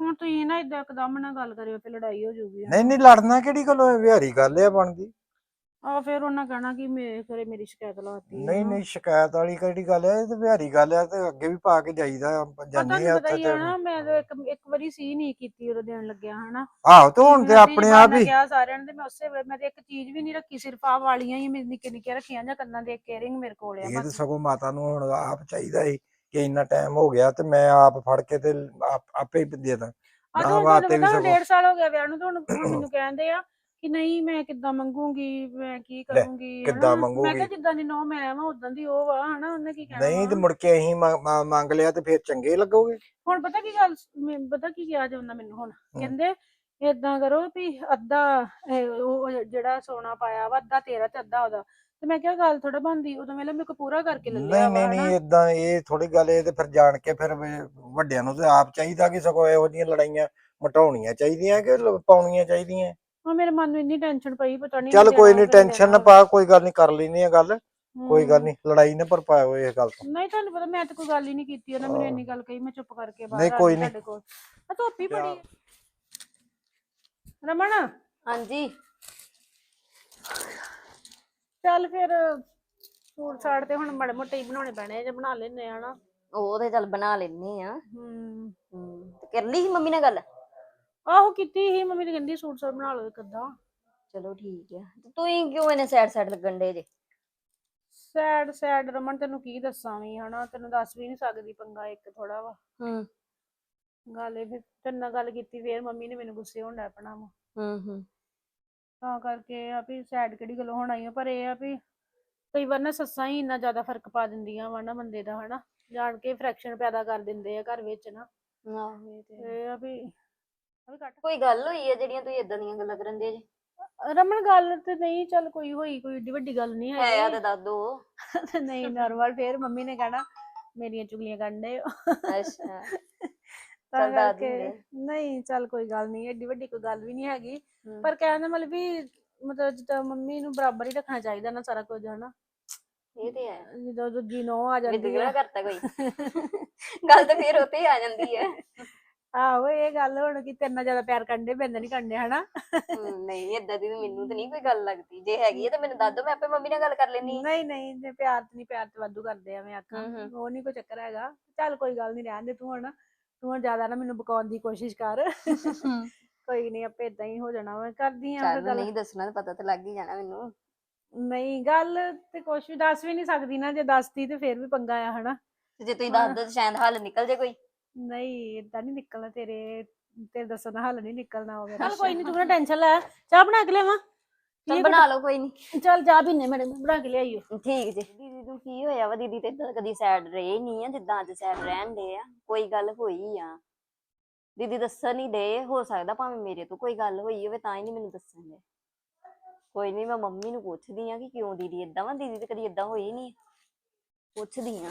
ਹੁਣ ਤੁਸੀਂ ਨਾ ਇਦਾਂ ਇੱਕਦਮ ਨਾ ਗੱਲ ਕਰਿਓ ਤੇ ਲੜਾਈ ਹੋ ਜਾਊਗੀ ਨਹੀਂ ਨਹੀਂ ਲੜਨਾ ਕਿਹੜੀ ਗੱਲੋਂ ਹੈ ਵਿਹਾਰੀ ਗੱਲ ਆ ਬਣਦੀ। ਆ ਫਿਰ ਉਹਨਾਂ ਕਹਿਣਾ ਕਿ ਮੇਰੇ ਘਰੇ ਮੇਰੀ ਸ਼ਿਕਾਇਤ ਲਾਤੀ ਨਹੀਂ ਨਹੀਂ ਸ਼ਿਕਾਇਤ ਵਾਲੀ ਕਿਹੜੀ ਗੱਲ ਹੈ ਇਹ ਤੇ ਵਿਹਾਰੀ ਗੱਲ ਹੈ ਤੇ ਅੱਗੇ ਵੀ ਪਾ ਕੇ ਜਾਈਦਾ ਆ, ਨਹੀਂ ਆ ਉੱਥੇ ਹੀ ਤੇ ਆ ਨਾ ਮੈਂ ਤਾਂ ਇੱਕ ਇੱਕ ਵਾਰੀ ਸੀ ਨਹੀਂ ਕੀਤੀ ਉਦੋਂ ਦੇਣ ਲੱਗਿਆ ਹਨਾ? ਆਹੋ ਤੇ ਹੁਣ ਤੇ ਆਪਣੀ ਆਪ ਹੀ। ਕਿਹਾ ਸਾਰਿਆਂ ਨੇ ਤੇ ਮੈਂ ਉਸੇ ਵੇਲੇ ਮੈਂ ਤੇ ਇੱਕ ਚੀਜ਼ ਵੀ ਨਹੀਂ ਰੱਖੀ ਸਿਰਫ ਆ ਵਾਲੀਆਂ ਹੀ ਮੇਰੇ ਨਿੱਕੇ ਨਿੱਕੇ ਰੱਖੀਆਂ ਜਾਂ ਕੰਨਾਂ ਦੇ ਕੇਅਰਿੰਗ ਮੇਰੇ ਕੋਲ ਆ ਇਹ ਤੇ ਸਗੋਂ ਮਾਤਾ ਨੂੰ ਹੁਣ ਆਪ ਚਾਹੀਦਾ ਸੀ ਕਿ ਇੰਨਾ ਟਾਈਮ ਹੋ ਗਿਆ ਤੇ ਮੈਂ ਆਪ ਫੜ ਕੇ ਤੇ ਆਪ- ਹੀ ਦੇ ਦਾਂ। ਤੁਹਾਨੂੰ ਹੁਣ ਸਗੋਂ ਡੇਢ ਸਾਲ ਹੋ ਗਿਆ ਵਿਆਹ ਨੂੰ ਤੇ ਹੁਣ ਮੈਨੂੰ ਕਹਿੰਦੇ ਆ ਕਿ ਨਹੀਂ ਮੈਂ ਕਿੱਦਾਂ ਮੰਗੂਗੀ ਮੈਂ ਕੀ ਕਰੂੰਗੀ ਕਿੱਦਾਂ ਹਨਾ। ਮੈਂ ਮੰਗੂਗੀ? ਕਿਹਾ ਜਿੱਦਾਂ ਦੀ ਨੋ ਮੈਂ ਵਾਂ ਉਦਾਂ ਦੀ ਉਹ ਵਾ ਹਨਾ ਉਹਨੇ ਕੀ ਕਹਿਣਾ ਨਹੀਂ ਤੇ ਵਾ। ਮੁੜ ਕੇ ਅਸੀਂ ਮੰਗ- ਮੰਗ- ਮੰਗ ਲਿਆ ਤੇ ਫਿਰ ਚੰਗੇ ਲੱਗੋਗੇ ਹੁਣ ਪਤਾ ਕੀ ਗੱਲ ਮੈਂ- ਪਤਾ ਕੀ ਕਿਹਾ ਜੇ ਉਹਨਾਂ ਮੈਨੂੰ ਹੁਣ ਕਹਿੰਦੇ ਏਦਾਂ ਕਰੋ ਵੀ ਅੱਧਾ ਇਹ ਉਹ ਜਿਹੜਾ ਸੋਨਾ ਪਾਇਆ ਵਾ ਅੱਧਾ ਤੇਰਾ ਤੇ ਅੱਧਾ ਉਹਦਾ ਤੇ ਮੈਂ ਕਿਹਾ ਗੱਲ ਥੋੜਾ ਬੰਦੀ ਉਦੋਂ ਵੇਲੇ ਮੇਰੇ ਕੋ ਪੂਰਾ ਕਰਕੇ ਲੈ ਲਿਆ ਨਹੀਂ ਵਾ ਨਹੀਂ ਹਨਾ। ਇਦਾਂ ਇਹ ਥੋੜੀ ਗੱਲ ਇਹ ਤੇ ਫਿਰ ਜਾਣ ਕੇ ਫਿਰ ਵੀ ਵੱਡਿਆਂ ਨੂੰ ਤੇ ਆਪ ਚਾਹੀਦਾ ਕਿ ਸਗੋਂ ਇਹੋ ਜਿਹੀਆਂ ਲੜਾਈਆਂ ਮਟਾਉਣੀਆਂ ਚਾਹੀਦੀਆਂ ਕਿ ਲ- ਪਾਉਣੀਆਂ ਚਾਹੀਦੀਆਂ ਹਾਂ ਮੇਰੇ ਮਨ ਨੂੰ ਇੰਨੀ ਟੈਨਸ਼ਨ ਪਈ ਪਤਾ ਨਹੀਂ ਚੱਲ ਕੋਈ ਨਹੀਂ ਟੈਨਸ਼ਨ ਨਾ ਪਾ ਕੋਈ ਗੱਲ ਨਹੀਂ ਕਰ ਲੈਣੀ ਆ ਗੱਲ। ਕੋਈ ਗੱਲ। ਨਹੀਂ ਲੜਾਈ ਨਾ ਪਰ ਪਾਇਓ ਇਹ ਗੱਲ ਤੋਂ। ਨਹੀਂ ਤੁਹਾਨੂੰ ਪਤਾ ਮੈਂ ਤਾਂ ਕੋਈ ਗੱਲ ਹੀ ਨਹੀਂ ਕੀਤੀ ਉਹਨਾਂ ਮੈਨੂੰ। ਇੰਨੀ ਗੱਲ ਕਹੀ ਮੈਂ ਚੁੱਪ ਕਰਕੇ ਬਾਹਰ ਨਹੀਂ, ਆ ਕੋਈ ਗਈ ਨਹੀਂ। ਤੁਹਾਡੇ ਕੋਲ। ਆ ਧੋਪੀ? ਬੜੀ। ਰਮਣ ਹਾਂਜੀ। ਚੱਲ ਫਿਰ ਸੂਟ ਸਾੜ ਤੇ ਹੁਣ ਮਾੜੇ ਮੋਟੇ ਹੀ ਬਣਾਉਣੇ ਪੈਣੇ ਆ ਜੇ ਬਣਾ ਲੈਨੇ ਆ ਨਾ। ਉਹ ਤੇ ਚੱਲ ਬਣਾ ਲੈਨੇ ਆ। ਹੂੰ। ਕਰ ਲਈ ਸੀ ਮੰਮੀ ਨਾਲ ਗੱਲ? ਆਹੋ ਕੀਤੀ ਸੀ ਮੰਮੀ ਨੇ ਕਹਿੰਦੀ ਸੂਟ ਸਾੜ ਬਣਾ ਲਓ ਇੱਕ ਅੱਧਾ। ਚਲੋ ਠੀਕ ਆ ਤੇ ਤੁਸੀਂ ਕਿਉਂ ਇਹਨੇ ਸਾਈਡ ਸਾਈਡ ਲੱਗਣ ਦੇ ਜੇ? ਸੈਡ ਸੈਡ ਰਮਨ ਤੈਨੂੰ ਕੀ ਦੱਸਾਂ ਵੀ ਹਨਾ ਤੈਨੂੰ ਦੱਸ ਵੀ ਨਹੀਂ ਸਕਦੀ ਪੰਗਾ ਇੱਕ ਥੋੜਾ ਵਾ। ਹੂੰ। ਗੱਲ ਇਹ ਫਿਰ ਤੇਰੇ ਨਾਲ ਗੱਲ ਕੀਤੀ ਫੇਰ ਮੰਮੀ ਨੇ ਮੈਨੂੰ ਗੁੱਸੇ ਹੋਣ ਲੱਗ ਪੈਣਾ ਵਾ। ਹੂੰ ਹੂੰ। ਤਾਂ ਕਰਕੇ ਆ ਵੀ ਸੈਡ ਕਿਹੜੀ ਗੱਲੋਂ ਹੋਣਾ ਹੀ ਆ ਪਰ ਇਹ ਆ ਵੀ ਕਈ ਵਾਰ ਨਾ ਸੱਸਾਂ ਹੀ ਇੰਨਾ ਜ਼ਿਆਦਾ ਫ਼ਰਕ ਪਾ ਦਿੰਦੀਆਂ ਵਾ ਨਾ ਬੰਦੇ ਦਾ ਹਨਾ। ਜਾਣ ਕੇ ਫਰੈਕਸ਼ਨ ਪੈਦਾ ਕਰ ਦਿੰਦੇ ਆ ਘਰ ਵਿੱਚ ਨਾ। ਆਹੋ ਇਹ ਤੇ ਹੈ। ਇਹ ਆ ਵੀ ਵੀ ਕੋਈ ਗੱਲ ਹੋਈ ਹੈ ਜਿਹੜੀਆਂ ਤੁਸੀਂ ਇਦਾਂ ਦੀਆਂ ਗੱਲਾਂ ਕਰਨ ਦੇ ਜੇ? ਰਮਨ ਗੱਲ ਤੇ ਨਹੀਂ ਚੱਲ ਕੋਈ ਹੋਈ ਕੋਈ ਏਡੀ ਵੱਡੀ ਗੱਲ ਨਹੀਂ ਹੈ ਆ ਤੇ ਦੱਸ ਦੋ। ਨਹੀਂ ਨਾਰਮਲ ਫੇਰ ਮੰਮੀ ਨੇ ਕਹਿਣਾ ਮੇਰੀਆਂ ਚੁਗਲੀਆਂ ਕਰਦੇ ਹੋ। ਅੱਛਾ। ਤਾਂ ਚੱਲ ਦੱਸ ਕਰਕੇ ਦਿੰਦੇ। ਨਹੀਂ ਚੱਲ ਕੋਈ ਗੱਲ ਨਹੀਂ ਏਡੀ ਵੱਡੀ ਕੋਈ ਗੱਲ ਵੀ ਨਹੀਂ ਹੈਗੀ। ਹਮ। ਪਰ ਕਹਿਣ ਦਾ ਮਤਲਬ ਵੀ ਮਤਲਬ ਜਿੱਦਾਂ ਮੰਮੀ ਨੂੰ ਬਰਾਬਰ ਹੀ ਰੱਖਣਾ ਚਾਹੀਦਾ ਨਾ ਸਾਰਾ ਕੁਝ ਹਨਾ? ਇਹ ਤੇ ਹੈ। ਜਦੋਂ ਦੂਜੀ ਨੋ ਆ ਜਾਂਦੀ ਵਿਦਗਰਾ ਹੈ ਕਰਤਾ ਕੋਈ? ਗੱਲ ਤਾਂ ਫੇਰ ਉੱਤੇ ਹੀ ਆ ਜਾਂਦੀ ਹੈ ਆਹੋ ਇਹ ਗੱਲ ਹੁਣ ਕਿ ਤੇਰੇ ਨਾਲ ਜ਼ਿਆਦਾ ਪਿਆਰ ਕਰਦੇ ਬੰਦੇ ਨਹੀਂ ਕਰਦੇ ਹਨਾ? ਹਮ, ਨਹੀਂ ਏਦਾਂ ਦੀ ਤਾਂ ਮੈਨੂੰ ਤਾਂ ਨਹੀਂ ਕੋਈ ਗੱਲ ਲੱਗਦੀ। ਜੇ ਹੈਗੀ ਹੈ ਤਾਂ ਮੈਨੂੰ ਦੱਸ ਦੋ ਮੈਂ ਆਪੇ ਮੰਮੀ ਨਾਲ ਗੱਲ ਕਰ ਲੈਣੀ ਨਹੀਂ ਨਹੀਂ ਜੇ ਪਿਆਰ ਤੇ ਨਹੀਂ ਪਿਆਰ ਤੇ ਵਾਧੂ ਕਰਦੇ ਆ ਮੈਂ ਆਖਾਂ। ਹਮ ਹਮ। ਉਹ ਨਹੀਂ ਕੋਈ ਚੱਕਰ ਹੈਗਾ। ਚੱਲ ਕੋਈ ਗੱਲ ਨਹੀਂ ਰਹਿਣ ਦੇ ਤੂੰ ਹੁਣ। ਤੂੰ ਹੁਣ ਜ਼ਿਆਦਾ ਨਾ ਮੈਨੂੰ ਬਕਾਉਣ ਦੀ ਕੋਸ਼ਿਸ਼ ਕਰ। ਕੋਈ ਨਹੀਂ ਆਪੇ ਇਦਾਂ ਹੀ ਹੋ ਜਾਣਾ ਮੈਂ ਕਰਦੀ ਆ ਚੱਲ ਨਹੀਂ ਦੱਸਣਾ ਤਾਂ ਪਤਾ ਤਾਂ ਲੱਗ ਹੀ ਜਾਣਾ ਮੈਨੂੰ। ਨਹੀਂ ਗੱਲ ਤੇ ਕੁਛ ਵੀ ਦੱਸ ਵੀ ਨਹੀਂ ਸਕਦੀ ਨਾ। ਜੇ ਦੱਸਦੀ ਤੇ ਫੇਰ ਵੀ ਪੰਗਾ ਆ ਹਨਾ? ਤੇ ਜੇ ਤੁਸੀਂ ਦੱਸ ਦੋ ਤਾਂ ਸ਼ਾਇਦ ਹੱਲ ਨਿਕਲ ਜੇ ਕੋਈ। ਨਹੀਂ ਇਦਾਂ ਨਹੀਂ ਨਿਕਲਣਾ ਤੇਰੇ ਤੇਰੇ ਦੱਸਣ ਦਾ ਹੱਲ ਨਹੀਂ ਨਿਕਲਣਾ ਹੋਵੇ ਚੱਲ ਕੋਈ ਨਹੀਂ ਤੂੰ ਨਾ ਟੈਨਸ਼ਨ ਲੈ। ਚਾਹ ਬਣਾ ਕੇ ਲਿਆਵਾਂ। ਚੱਲ ਬਣਾ ਲਓ ਕੋਈ ਨਹੀਂ ਚੱਲ ਚਾਹ ਪੀਨੇ ਮੇਰੇ ਬਣਾ ਕੇ ਲਿਆਈਓ ਠੀਕ ਜੀ। ਦੀਦੀ ਨੂੰ ਕੀ ਹੋਇਆ ਵਾ? ਦੀਦੀ ਤੇ ਏਦਾਂ ਕਦੀ ਸੈਡ ਰਹੇ ਨਹੀਂ ਆ ਜਿੱਦਾਂ ਅੱਜ ਸੈਡ ਰਹਿਣ ਦੇ ਆ। ਕੋਈ ਗੱਲ ਹੋਈ ਆ। ਦੀਦੀ ਦੱਸਣ ਨਹੀਂ ਦੇ ਹੋ ਸਕਦਾ ਭਾਵੇਂ ਮੇਰੇ ਤੋਂ ਕੋਈ ਗੱਲ ਹੋਈ ਹੋਵੇ ਤਾਂ ਹੀ ਨਹੀਂ ਮੈਨੂੰ ਦੱਸਣ ਦੇ। ਕੋਈ ਨਹੀਂ ਮੈਂ ਮੰਮੀ ਨੂੰ ਪੁੱਛਦੀ ਆ ਕਿ ਕਿਉਂ ਦੀਦੀ ਏਦਾਂ ਵਾ? ਦੀਦੀ ਤੇ ਕਦੀ ਏਦਾਂ ਹੋਈ ਨਹੀਂ ਪੁੱਛਦੀ ਆ।